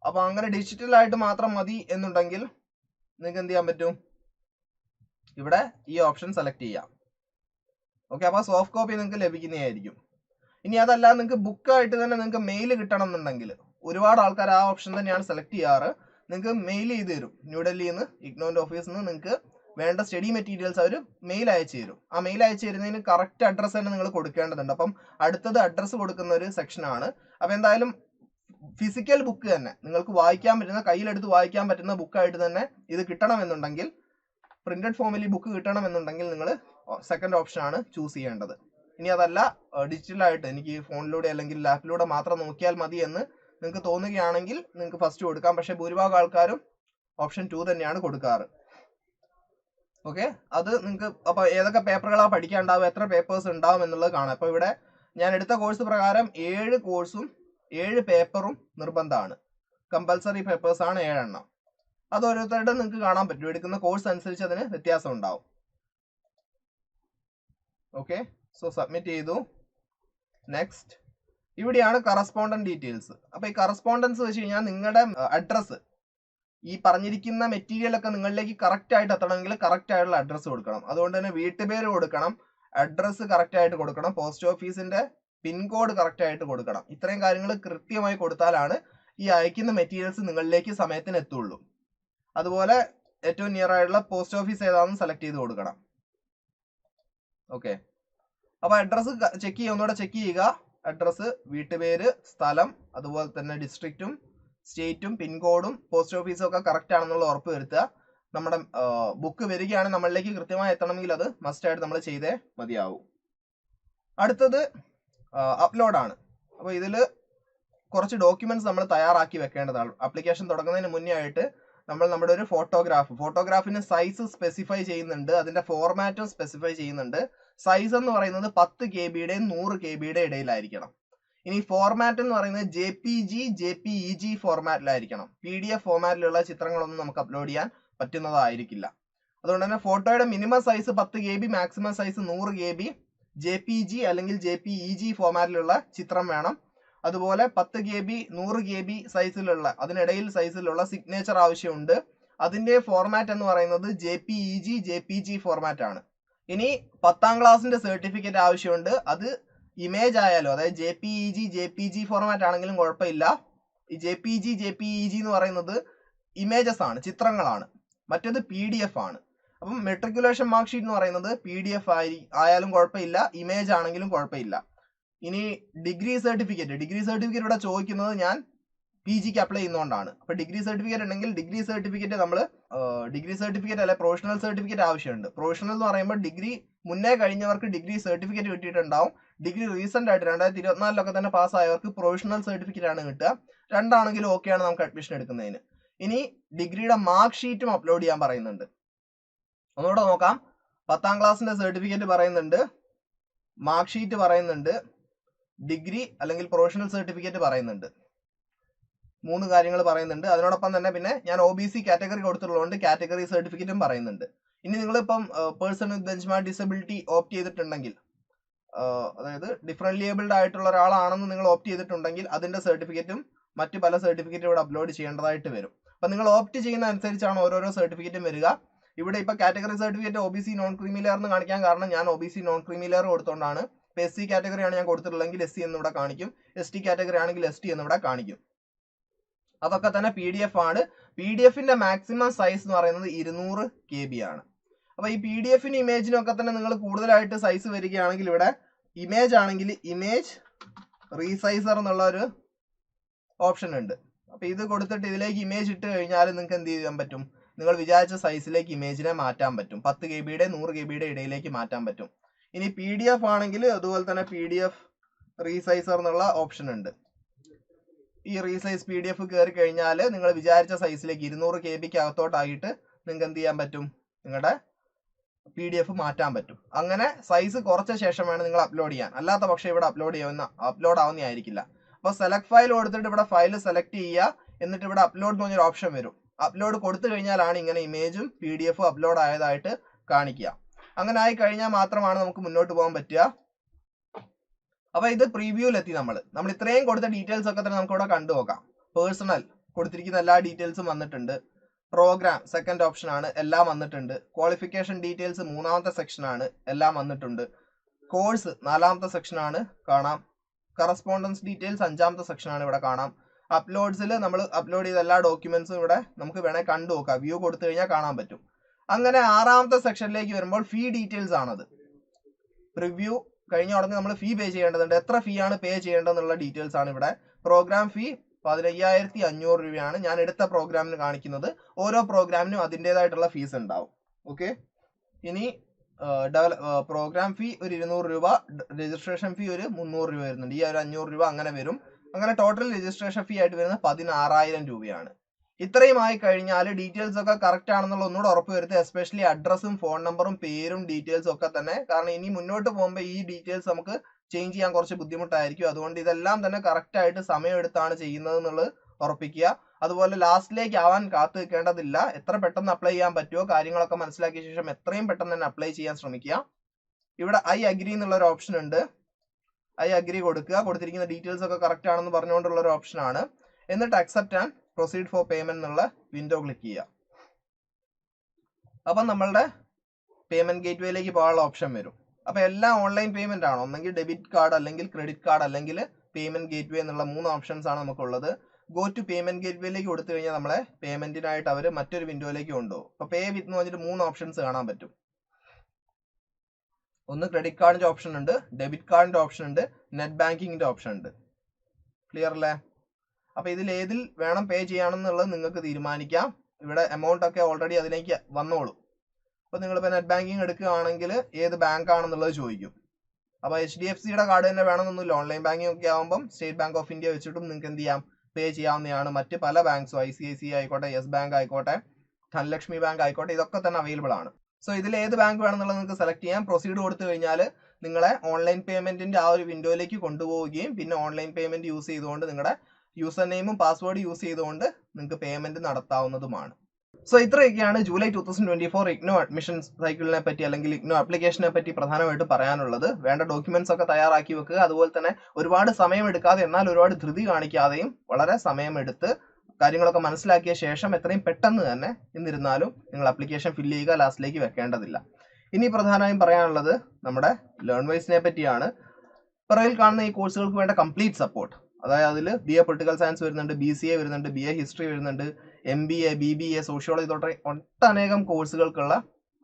അപ്പോൾ അങ്ങനെ ഡിജിറ്റൽ ആയിട്ട് മാത്രം മതി എന്നുണ്ടെങ്കിൽ നിങ്ങൾക്ക് എന്ത് ചെയ്യാൻ പറ്റും? ഇവിടെ ഈ ഓപ്ഷൻ സെലക്ട് ചെയ്യാം. ഓക്കെ അപ്പോൾ സോഫ്റ്റ് കോപ്പി നിങ്ങൾക്ക് ലഭിക്കുന്നതായിരിക്കും. ഇനി അതല്ല നിങ്ങൾക്ക് ബുക്കായിട്ട് തന്നെ നിങ്ങൾക്ക് മെയിൽ കിട്ടണം എന്നുണ്ടെങ്കിൽ ഒരുപാട് ആൾക്കാർ ആ ഓപ്ഷൻ തന്നെയാണ് സെലക്ട് ചെയ്യാറ്. നിങ്ങൾക്ക് മെയിൽ ചെയ്ത് തരും. ന്യൂഡൽഹിയിൽ നിന്ന് ഇഗ്നോന്റെ ഓഫീസിൽ നിന്ന് നിങ്ങൾക്ക് വേണ്ട സ്റ്റഡി മെറ്റീരിയൽസ് അവർ മെയിൽ അയച്ചു തരും. ആ മെയിൽ അയച്ചു തരുന്നതിന് കറക്റ്റ് അഡ്രസ്സ് തന്നെ നിങ്ങൾ കൊടുക്കേണ്ടതുണ്ട്. അപ്പം അടുത്തത് അഡ്രസ്സ് കൊടുക്കുന്ന ഒരു സെക്ഷനാണ് അപ്പം എന്തായാലും ഫിസിക്കൽ ബുക്ക് തന്നെ. നിങ്ങൾക്ക് വായിക്കാൻ പറ്റുന്ന കയ്യിലെടുത്ത് വായിക്കാൻ പറ്റുന്ന ബുക്കായിട്ട് തന്നെ ഇത് കിട്ടണമെന്നുണ്ടെങ്കിൽ പ്രിന്റഡ് ഫോമിൽ ഈ ബുക്ക് കിട്ടണമെന്നുണ്ടെങ്കിൽ നിങ്ങൾ സെക്കൻഡ് ഓപ്ഷൻ ആണ് ചൂസ് ചെയ്യേണ്ടത്. ഇനി അതല്ല ഡിജിറ്റലായിട്ട് എനിക്ക് ഫോണിലൂടെ അല്ലെങ്കിൽ ലാപ്പിലൂടെ മാത്രം നോക്കിയാൽ മതി എന്ന് നിങ്ങൾക്ക് തോന്നുകയാണെങ്കിൽ നിങ്ങൾക്ക് ഫസ്റ്റ് കൊടുക്കാം. പക്ഷേ ഭൂരിഭാഗം ആൾക്കാരും ഓപ്ഷൻ ടു തന്നെയാണ് കൊടുക്കാറ്. ഓക്കെ അത് നിങ്ങൾക്ക് അപ്പൊ ഏതൊക്കെ പേപ്പറുകളാണ് പഠിക്കാനുണ്ടാവും എത്ര പേപ്പേഴ്സ് ഉണ്ടാവും എന്നുള്ളത് കാണാം. അപ്പൊ ഇവിടെ ഞാൻ എടുത്ത കോഴ്സ് പ്രകാരം ഏഴ് കോഴ്സും ഏഴ് പേപ്പറും നിർബന്ധമാണ്. കമ്പൽസറി പേപ്പേഴ്സ് ആണ് ഏഴെണ്ണം. അത് ഓരോരുത്തരുടെ നിങ്ങൾക്ക് കാണാൻ പറ്റും. എടുക്കുന്ന കോഴ്സ് അനുസരിച്ച് അതിന് വ്യത്യാസം ഉണ്ടാവും. ഓക്കെ സോ സബ്മിറ്റ് ചെയ്തു. നെക്സ്റ്റ് ഇവിടെയാണ് കറസ്പോണ്ടന്റ് ഡീറ്റെയിൽസ് അപ്പൊ ഈ കറസ്പോണ്ടൻസ് വെച്ച് കഴിഞ്ഞാൽ നിങ്ങളുടെ അഡ്രസ്സ് ഈ പറഞ്ഞിരിക്കുന്ന മെറ്റീരിയൽ ഒക്കെ നിങ്ങളിലേക്ക് കറക്റ്റ് ആയിട്ട് എത്തണമെങ്കിൽ കറക്റ്റ് ആയിട്ടുള്ള അഡ്രസ്സ് കൊടുക്കണം. അതുകൊണ്ട് തന്നെ വീട്ടുപേര് കൊടുക്കണം അഡ്രസ്സ് കറക്റ്റ് ആയിട്ട് കൊടുക്കണം പോസ്റ്റ് ഓഫീസിന്റെ പിൻകോഡ് കറക്റ്റ് ആയിട്ട് കൊടുക്കണം. ഇത്രയും കാര്യങ്ങൾ കൃത്യമായി കൊടുത്താലാണ് ഈ അയക്കുന്ന മെറ്റീരിയൽസ് നിങ്ങളിലേക്ക് സമയത്തിന് എത്തുള്ളൂ. അതുപോലെ ഏറ്റവും നിയർ ആയിട്ടുള്ള പോസ്റ്റ് ഓഫീസ് ഏതാണെന്ന് സെലക്ട് ചെയ്ത് കൊടുക്കണം. ഓക്കെ അപ്പൊ അഡ്രസ്സ് ചെക്ക് ചെയ്യുക ഒന്നുകൂടെ ചെക്ക് ചെയ്യുക. അഡ്രസ്സ് വീട്ടുപേര് സ്ഥലം അതുപോലെ തന്നെ ഡിസ്ട്രിക്റ്റും സ്റ്റേറ്റും പിൻകോഡും പോസ്റ്റ് ഓഫീസും ഒക്കെ കറക്റ്റ് ആണെന്നുള്ള ഉറപ്പ് വരുത്തുക. നമ്മുടെ ബുക്ക് വരികയാണ് നമ്മളിലേക്ക് കൃത്യമായി എത്തണമെങ്കിൽ അത് മസ്റ്റ് ആയിട്ട് നമ്മൾ ചെയ്തേ മതിയാവും. അടുത്തത് അപ്ലോഡാണ് അപ്പോൾ ഇതിൽ കുറച്ച് ഡോക്യുമെന്റ്സ് നമ്മൾ തയ്യാറാക്കി വെക്കേണ്ടതാണ്. അപ്ലിക്കേഷൻ തുടങ്ങുന്നതിന് മുന്നേ ആയിട്ട് നമ്മൾ നമ്മുടെ ഒരു ഫോട്ടോഗ്രാഫ് ഫോട്ടോഗ്രാഫിന് സൈസ് സ്പെസിഫൈ ചെയ്യുന്നുണ്ട്. അതിന്റെ ഫോർമാറ്റും സ്പെസിഫൈ ചെയ്യുന്നുണ്ട്. സൈസ് എന്ന് പറയുന്നത് പത്ത് കെ ബിയുടെയും നൂറ് കെ ബിയുടെ ഇടയിലായിരിക്കണം. ഇനി ഫോർമാറ്റ് എന്ന് പറയുന്നത് J P G J P E G ഫോർമാറ്റിലായിരിക്കണം P D F ഫോർമാറ്റിലുള്ള ചിത്രങ്ങളൊന്നും നമുക്ക് അപ്ലോഡ് ചെയ്യാൻ പറ്റുന്നതായിരിക്കില്ല. അതുകൊണ്ട് തന്നെ ഫോട്ടോയുടെ മിനിമം സൈസ് പത്ത് കെ ബി മാക്സിമം സൈസ് നൂറ് K B J P G അല്ലെങ്കിൽ ജെ പി ഇ ജി ഫോർമാറ്റിലുള്ള ചിത്രം വേണം. അതുപോലെ പത്ത് കെ ബി നൂറ് കെ ബി സൈസിലുള്ള അതിനിടയിൽ സൈസിലുള്ള സിഗ്നേച്ചർ ആവശ്യമുണ്ട്. അതിന്റെ ഫോർമാറ്റ് എന്ന് പറയുന്നത് J P E G J P G format ആണ്. ഇനി പത്താം ക്ലാസ്സിന്റെ സർട്ടിഫിക്കറ്റ് ആവശ്യമുണ്ട്. അത് ഇമേജ് ആയാലും അതായത് J P E G J P G format ആണെങ്കിലും കുഴപ്പമില്ല. ഈ J P G J P E G എന്ന് പറയുന്നത് ഇമേജസ് ആണ് ചിത്രങ്ങളാണ്. മറ്റേത് പി ഡി എഫ് ആണ്. അപ്പം മെട്രിക്കുലേഷൻ മാർക്ക് ഷീറ്റ് എന്ന് പറയുന്നത് പി ഡി എഫ് ആയി ആയാലും കുഴപ്പമില്ല ഇമേജ് ആണെങ്കിലും കുഴപ്പമില്ല. ഇനി ഡിഗ്രി സർട്ടിഫിക്കറ്റ് ഡിഗ്രി സർട്ടിഫിക്കറ്റ് ഇവിടെ ചോദിക്കുന്നത് ഞാൻ പി ജിക്ക് അപ്ലൈ ചെയ്യുന്നതുകൊണ്ടാണ്. അപ്പൊ ഡിഗ്രി സർട്ടിഫിക്കറ്റ് ഉണ്ടെങ്കിൽ ഡിഗ്രി സർട്ടിഫിക്കറ്റ് നമ്മൾ ഡിഗ്രി സർട്ടിഫിക്കറ്റ് അല്ലെ പ്രൊഫഷണൽ സർട്ടിഫിക്കറ്റ് ആവശ്യമുണ്ട്. പ്രൊഫഷണൽ എന്ന് പറയുമ്പോൾ ഡിഗ്രി മുന്നേ കഴിഞ്ഞവർക്ക് ഡിഗ്രി സർട്ടിഫിക്കറ്റ് കിട്ടിയിട്ടുണ്ടാവും. ഡിഗ്രി റീസെന്റ് ആയിട്ട് രണ്ടായിരത്തി ഇരുപത്തിനാലിലൊക്കെ തന്നെ പാസ്സായവർക്ക് പ്രൊവിഷണൽ സർട്ടിഫിക്കറ്റ് ആണ് കിട്ടുക. രണ്ടാണെങ്കിലും ഓക്കെയാണ് നമുക്ക് അഡ്മിഷൻ എടുക്കുന്നതിന്. ഇനി ഡിഗ്രിയുടെ മാർക്ക് ഷീറ്റും അപ്ലോഡ് ചെയ്യാൻ പറയുന്നുണ്ട്. ഒന്നുകൂടെ നോക്കാം. പത്താം ക്ലാസ്സിന്റെ സർട്ടിഫിക്കറ്റ് പറയുന്നുണ്ട്. മാർക്ക് ഷീറ്റ് പറയുന്നുണ്ട്. ഡിഗ്രി അല്ലെങ്കിൽ പ്രൊഫഷണൽ സർട്ടിഫിക്കറ്റ് പറയുന്നുണ്ട്. മൂന്ന് കാര്യങ്ങൾ പറയുന്നുണ്ട്. അതിനോടൊപ്പം തന്നെ പിന്നെ ഞാൻ ഒ ബി സി കാറ്റഗറി കൊടുത്തിട്ടുള്ളതുകൊണ്ട് കാറ്റഗറി സർട്ടിഫിക്കറ്റും പറയുന്നുണ്ട്. ഇനി നിങ്ങളിപ്പം പേഴ്സൺ വിത്ത് ഡിസബിലിറ്റി ഓപ്റ്റ് ചെയ്തിട്ടുണ്ടെങ്കിൽ അതായത് ഡിഫറെന്റ് ഏബിൾഡ് ആയിട്ടുള്ള ഒരാളാണെന്ന് നിങ്ങൾ ഓപ്റ്റ് ചെയ്തിട്ടുണ്ടെങ്കിൽ അതിന്റെ സർട്ടിഫിക്കറ്റും മറ്റു പല സർട്ടിഫിക്കറ്റും ഇവിടെ അപ്ലോഡ് ചെയ്യേണ്ടതായിട്ട് വരും. അപ്പം നിങ്ങൾ ഓപ്റ്റ് ചെയ്യുന്ന അനുസരിച്ചാണ് ഓരോരോ സർട്ടിഫിക്കറ്റും വരിക. ഇവിടെ ഇപ്പോൾ category certificate O B C non creamy layer എന്ന് കാണിക്കാൻ കാരണം ഞാൻ O B C non creamy കൊടുത്തുകൊണ്ടാണ് ഇപ്പോൾ ഇപ്പൊ എസ് സി കാറ്റഗറി ആണ് ഞാൻ കൊടുത്തിട്ടുള്ളതെങ്കിൽ എസ് സി എന്നിവിടെ കാണിക്കും. എസ് ടി കാറ്റഗറി ആണെങ്കിൽ എസ് ടി എന്നിവിടെ കാണിക്കും. അതൊക്കെ തന്നെ പി ഡി എഫ് ആണ്. പി ഡി എഫിന്റെ മാക്സിമം സൈസ് എന്ന് പറയുന്നത് ഇരുന്നൂറ് കെ ബി ആണ്. അപ്പൊ ഈ പി ഡി എഫിന് ഇമേജിനും ഒക്കെ തന്നെ നിങ്ങൾ കൂടുതലായിട്ട് സൈസ് വരികയാണെങ്കിൽ ഇവിടെ ഇമേജ് ആണെങ്കിൽ ഇമേജ് റീസൈസർ എന്നുള്ള ഒരു ഓപ്ഷൻ ഉണ്ട്. അപ്പൊ ഇത് കൊടുത്തിട്ട് ഇതിലേക്ക് ഇമേജ് ഇട്ട് കഴിഞ്ഞാൽ നിങ്ങൾക്ക് എന്ത് ചെയ്യാൻ പറ്റും? നിങ്ങൾ വിചാരിച്ച സൈസിലേക്ക് ഇമേജിനെ മാറ്റാൻ പറ്റും. പത്ത് കെ ബിയുടെ നൂറ് കെ ബിയുടെ ഇടയിലേക്ക് മാറ്റാൻ പറ്റും. ഇനി പി ഡി എഫ് ആണെങ്കിൽ അതുപോലെ തന്നെ പി ഡി എഫ് റീസൈസർ എന്നുള്ള ഓപ്ഷൻ ഉണ്ട്. ഈ റീസൈസ് പി ഡി എഫ് കയറി കഴിഞ്ഞാൽ നിങ്ങൾ വിചാരിച്ച സൈസിലേക്ക് ഇരുന്നൂറ് കെ ബിക്ക് അകത്തോട്ടായിട്ട് നിങ്ങൾക്ക് എന്ത് ചെയ്യാൻ പറ്റും? നിങ്ങളുടെ പി ഡി എഫ് മാറ്റാൻ പറ്റും. അങ്ങനെ സൈസ് കുറച്ച ശേഷം വേണം നിങ്ങൾ അപ്ലോഡ് ചെയ്യാൻ. അല്ലാത്ത പക്ഷേ ഇവിടെ അപ്ലോഡ് ചെയ്യുന്ന അപ്ലോഡ് ആവുന്നതായിരിക്കില്ല അപ്പോൾ സെലക്ട് ഫയൽ കൊടുത്തിട്ട് ഇവിടെ ഫയൽ സെലക്ട് ചെയ്യുക. എന്നിട്ട് ഇവിടെ അപ്ലോഡ് എന്ന് ഓപ്ഷൻ വരും. അപ്ലോഡ് കൊടുത്തു കഴിഞ്ഞാലാണ് ഇങ്ങനെ ഇമേജും പി ഡി എഫും അപ്ലോഡ് ആയതായിട്ട് കാണിക്കുക. അങ്ങനെ ആയി കഴിഞ്ഞാൽ മാത്രമാണ് നമുക്ക് മുന്നോട്ട് പോകാൻ പറ്റുക. അപ്പൊ ഇത് പ്രീവ്യൂവിലെത്തി നമ്മൾ നമ്മൾ ഇത്രയും കൊടുത്ത ഡീറ്റെയിൽസ് ഒക്കെ തന്നെ നമുക്ക് ഇവിടെ കണ്ടു നോക്കാം. പേഴ്സണൽ കൊടുത്തിരിക്കുന്ന എല്ലാ ഡീറ്റെയിൽസും വന്നിട്ടുണ്ട്. പ്രോഗ്രാം സെക്കൻഡ് ഓപ്ഷൻ ആണ് എല്ലാം വന്നിട്ടുണ്ട്. ക്വാളിഫിക്കേഷൻ ഡീറ്റെയിൽസ് മൂന്നാമത്തെ സെക്ഷൻ ആണ് എല്ലാം വന്നിട്ടുണ്ട്. കോഴ്സ് നാലാമത്തെ സെക്ഷൻ ആണ് കാണാം. കറസ്പോണ്ടൻസ് ഡീറ്റെയിൽസ് അഞ്ചാമത്തെ സെക്ഷൻ ആണ് ഇവിടെ കാണാം. അപ്ലോഡ്സിൽ നമ്മൾ അപ്ലോഡ് ചെയ്ത എല്ലാ ഡോക്യുമെന്റ്സും ഇവിടെ നമുക്ക് വേണേൽ കണ്ടു നോക്കാം. വ്യൂ കൊടുത്തു കഴിഞ്ഞാൽ കാണാൻ പറ്റും. അങ്ങനെ ആറാമത്തെ സെക്ഷനിലേക്ക് വരുമ്പോൾ ഫീ ഡീറ്റെയിൽസ് ആണത്. റിവ്യൂ കഴിഞ്ഞ ഉടനെ നമ്മൾ ഫീ പേ ചെയ്യേണ്ടതുണ്ട്. എത്ര ഫീ ആണ് പേ ചെയ്യേണ്ടതെന്നുള്ള ഡീറ്റെയിൽസ് ആണ് ഇവിടെ. പ്രോഗ്രാം ഫീ പതിനയ്യായിരത്തി അഞ്ഞൂറ് രൂപയാണ് ഞാൻ എടുത്ത പ്രോഗ്രാമിന് കാണിക്കുന്നത്. ഓരോ പ്രോഗ്രാമിനും അതിന്റെതായിട്ടുള്ള ഫീസ് ഉണ്ടാവും. ഓക്കെ ഇനി പ്രോഗ്രാം ഫീ ഒരു ഇരുന്നൂറ് രൂപ രജിസ്ട്രേഷൻ ഫീ ഒരു മുന്നൂറ് രൂപ വരുന്നുണ്ട്. ഈ ഒരു അഞ്ഞൂറ് രൂപ അങ്ങനെ വരും. അങ്ങനെ ടോട്ടൽ രജിസ്ട്രേഷൻ ഫീ ആയിട്ട് വരുന്നത് പതിനാറായിരം രൂപയാണ്. ഇത്രയും ആയി കഴിഞ്ഞാൽ ഡീറ്റെയിൽസ് ഒക്കെ കറക്റ്റ് ആണെന്നുള്ള ഒന്നുകൂടെ ഉറപ്പ് വരുത്തുക എസ്പെഷ്യലി അഡ്രസ്സും ഫോൺ നമ്പറും പേരും ഡീറ്റെയിൽസും ഒക്കെ തന്നെ. കാരണം ഇനി മുന്നോട്ട് പോകുമ്പോൾ ഈ ഡീറ്റെയിൽസ് നമുക്ക് ചേഞ്ച് ചെയ്യാൻ കുറച്ച് ബുദ്ധിമുട്ടായിരിക്കും. അതുകൊണ്ട് ഇതെല്ലാം തന്നെ കറക്റ്റ് ആയിട്ട് സമയമെടുത്താണ് ചെയ്യുന്നത് എന്നുള്ളത് ഉറപ്പിക്കുക. അതുപോലെ ലാസ്റ്റിലേക്ക് ആവാൻ കാത്തു നിൽക്കേണ്ടതില്ല. എത്ര പെട്ടെന്ന് അപ്ലൈ ചെയ്യാൻ പറ്റുമോ കാര്യങ്ങളൊക്കെ മനസ്സിലാക്കിയ ശേഷം എത്രയും പെട്ടെന്ന് തന്നെ അപ്ലൈ ചെയ്യാൻ ശ്രമിക്കുക. ഇവിടെ ഐ അഗ്രി എന്നുള്ള ഒരു ഓപ്ഷൻ ഉണ്ട്. ഐ അഗ്രി കൊടുക്കുക. കൊടുത്തിരിക്കുന്ന ഡീറ്റെയിൽസ് ഒക്കെ കറക്റ്റ് ആണെന്ന് പറഞ്ഞുകൊണ്ടുള്ള ഒരു ഓപ്ഷനാണ് എന്നിട്ട് accept and proceed for payment എന്നുള്ള വിൻഡോ ക്ലിക്ക് ചെയ്യുക. അപ്പം നമ്മളുടെ പേയ്മെന്റ് ഗേറ്റ് വേയിലേക്ക് പോകാനുള്ള ഓപ്ഷൻ വരും. അപ്പൊ എല്ലാം ഓൺലൈൻ പേയ്മെന്റ് ആണ്. ഒന്നെങ്കിൽ ഡെബിറ്റ് കാർഡ് അല്ലെങ്കിൽ ക്രെഡിറ്റ് കാർഡ് അല്ലെങ്കിൽ പേയ്മെന്റ് ഗേറ്റ് വേ എന്നുള്ള മൂന്ന് ഓപ്ഷൻസ് ആണ് നമുക്കുള്ളത്. ഗോ ടു പേയ്മെന്റ് ഗേറ്റ് വേയിലേക്ക് കൊടുത്തു കഴിഞ്ഞാൽ നമ്മളെ പേയ്മെന്റിനായിട്ട് അവർ മറ്റൊരു വിൻഡോയിലേക്ക് കൊണ്ടുപോകും. അപ്പോൾ പേ വിത്ത് എന്ന് പറഞ്ഞിട്ട് മൂന്ന് ഓപ്ഷൻസ് കാണാൻ പറ്റും. ഒന്ന് ക്രെഡിറ്റ് കാർഡിന്റെ ഓപ്ഷൻ ഉണ്ട് ഡെബിറ്റ് കാർഡിന്റെ ഓപ്ഷൻ ഉണ്ട് നെറ്റ് ബാങ്കിങ്ങിന്റെ ഓപ്ഷൻ ഉണ്ട്. ക്ലിയർ അല്ലേ? അപ്പൊ ഇതിൽ ഏതിൽ വേണം പേ ചെയ്യണമെന്നുള്ളത് നിങ്ങൾക്ക് തീരുമാനിക്കാം. ഇവിടെ എമൗണ്ട് ഒക്കെ ഓൾറെഡി അതിലേക്ക് വന്നോളൂ. അപ്പൊ നിങ്ങളിപ്പോൾ നെറ്റ് ബാങ്കിങ് എടുക്കുകയാണെങ്കിൽ ഏത് ബാങ്ക് ആണെന്നുള്ളത് ചോദിക്കും. അപ്പോൾ എച്ച് ഡി എഫ് സിയുടെ കാർഡ് തന്നെ വേണമെന്നൊന്നുമില്ല. ഓൺലൈൻ ബാങ്കിങ് ഒക്കെ ആകുമ്പം സ്റ്റേറ്റ് ബാങ്ക് ഓഫ് ഇന്ത്യ വെച്ചിട്ടും നിങ്ങൾക്ക് എന്ത് ചെയ്യാം? പേ ചെയ്യാവുന്നതാണ്. മറ്റ് പല ബാങ്ക്സും ഐ സി ഐ സി ആയിക്കോട്ടെ യെസ് ബാങ്ക് ആയിക്കോട്ടെ ധനലക്ഷ്മി ബാങ്ക് ആയിക്കോട്ടെ ഇതൊക്കെ തന്നെ അവൈലബിൾ ആണ്. സോ ഇതിൽ ഏത് ബാങ്ക് വേണമെന്നുള്ളത് നിങ്ങൾക്ക് സെലക്ട് ചെയ്യാം. പ്രൊസീഡ് കൊടുത്തു കഴിഞ്ഞാൽ നിങ്ങളെ ഓൺലൈൻ പേയ്മെന്റിന്റെ ആ ഒരു വിൻഡോയിലേക്ക് കൊണ്ടുപോവുകയും പിന്നെ ഓൺലൈൻ പേയ്മെന്റ് യൂസ് ചെയ്തുകൊണ്ട് നിങ്ങളുടെ യൂസർ നെയിമും പാസ്വേഡ് യൂസ് ചെയ്തുകൊണ്ട് നിങ്ങൾക്ക് പേയ്മെന്റ് നടത്താവുന്നതുമാണ്. സോ ഇത്രയൊക്കെയാണ് July two thousand twenty four IGNOU admission സൈക്കിളിനെ പറ്റി അല്ലെങ്കിൽ ഇഗ്നോ ആപ്ലിക്കേഷനെ പറ്റി പ്രധാനമായിട്ട് പറയാനുള്ളത്. വേണ്ട ഡോക്യുമെന്റ്സ് ഒക്കെ തയ്യാറാക്കി വെക്കുക. അതുപോലെ തന്നെ ഒരുപാട് സമയമെടുക്കാതെ എന്നാൽ ഒരുപാട് ധൃതി കാണിക്കാതെയും വളരെ സമയമെടുത്ത് കാര്യങ്ങളൊക്കെ മനസ്സിലാക്കിയ ശേഷം എത്രയും പെട്ടെന്ന് തന്നെ എന്നിരുന്നാലും നിങ്ങൾ അപ്ലിക്കേഷൻ ഫില്ല് ചെയ്യുക ലാസ്റ്റിലേക്ക് വെക്കേണ്ടതില്ല. ഇനി പ്രധാനമായും പറയാനുള്ളത് നമ്മുടെ ലേൺ വൈസിനെ പറ്റിയാണ്. പിറകിൽ കാണുന്ന ഈ കോഴ്സുകൾക്ക് വേണ്ട കംപ്ലീറ്റ് സപ്പോർട്ട് അതായത് അതിൽ ബി എ പൊളിറ്റിക്കൽ സയൻസ് വരുന്നുണ്ട് ബി സി എ വരുന്നുണ്ട് ബി എ ഹിസ്റ്ററി വരുന്നുണ്ട് M B A B B A sociology തൊട്ട് ഒട്ടനേകം കോഴ്സുകൾക്കുള്ള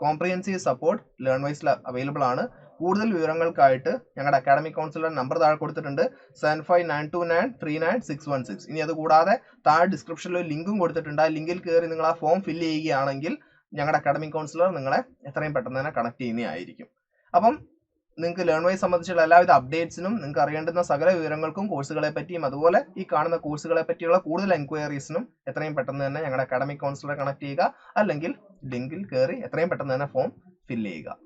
കോംപ്രിഹെൻസീവ് സപ്പോർട്ട് ലേൺ വൈസിൽ അവൈലബിൾ ആണ്. കൂടുതൽ വിവരങ്ങൾക്കായിട്ട് ഞങ്ങളുടെ അക്കാഡമിക് കൗൺസിലറുടെ നമ്പർ താഴെ കൊടുത്തിട്ടുണ്ട് seven five nine two nine three nine six one six ഇനി അത് കൂടാതെ താഴെ ഡിസ്ക്രിപ്ഷനിൽ ഒരു ലിങ്കും കൊടുത്തിട്ടുണ്ട്. ആ ലിങ്കിൽ കയറി നിങ്ങൾ ആ ഫോം ഫില്ല് ചെയ്യുകയാണെങ്കിൽ ഞങ്ങളുടെ അക്കാഡമിക് കൗൺസിലർ നിങ്ങളെ എത്രയും പെട്ടെന്ന് തന്നെ കണക്ട് ചെയ്യുന്നതായിരിക്കും. അപ്പം നിങ്ങൾക്ക് ലേൺ വൈസ് സംബന്ധിച്ചുള്ള എല്ലാവിധ അപ്ഡേറ്റ്സിനും നിങ്ങൾക്ക് അറിയേണ്ടുന്ന സകല വിവരങ്ങൾക്കും കോഴ്സുകളെ പറ്റിയും അതുപോലെ ഈ കാണുന്ന കോഴ്സുകളെ പറ്റിയുള്ള കൂടുതൽ എൻക്വയറീസിനും എത്രയും പെട്ടെന്ന് തന്നെ ഞങ്ങളുടെ അക്കാഡമിക് കൗൺസിലറെ കണക്ട് ചെയ്യുക. അല്ലെങ്കിൽ ലിങ്കിൽ കയറി എത്രയും പെട്ടെന്ന് തന്നെ ഫോം ഫില്ല് ചെയ്യുക.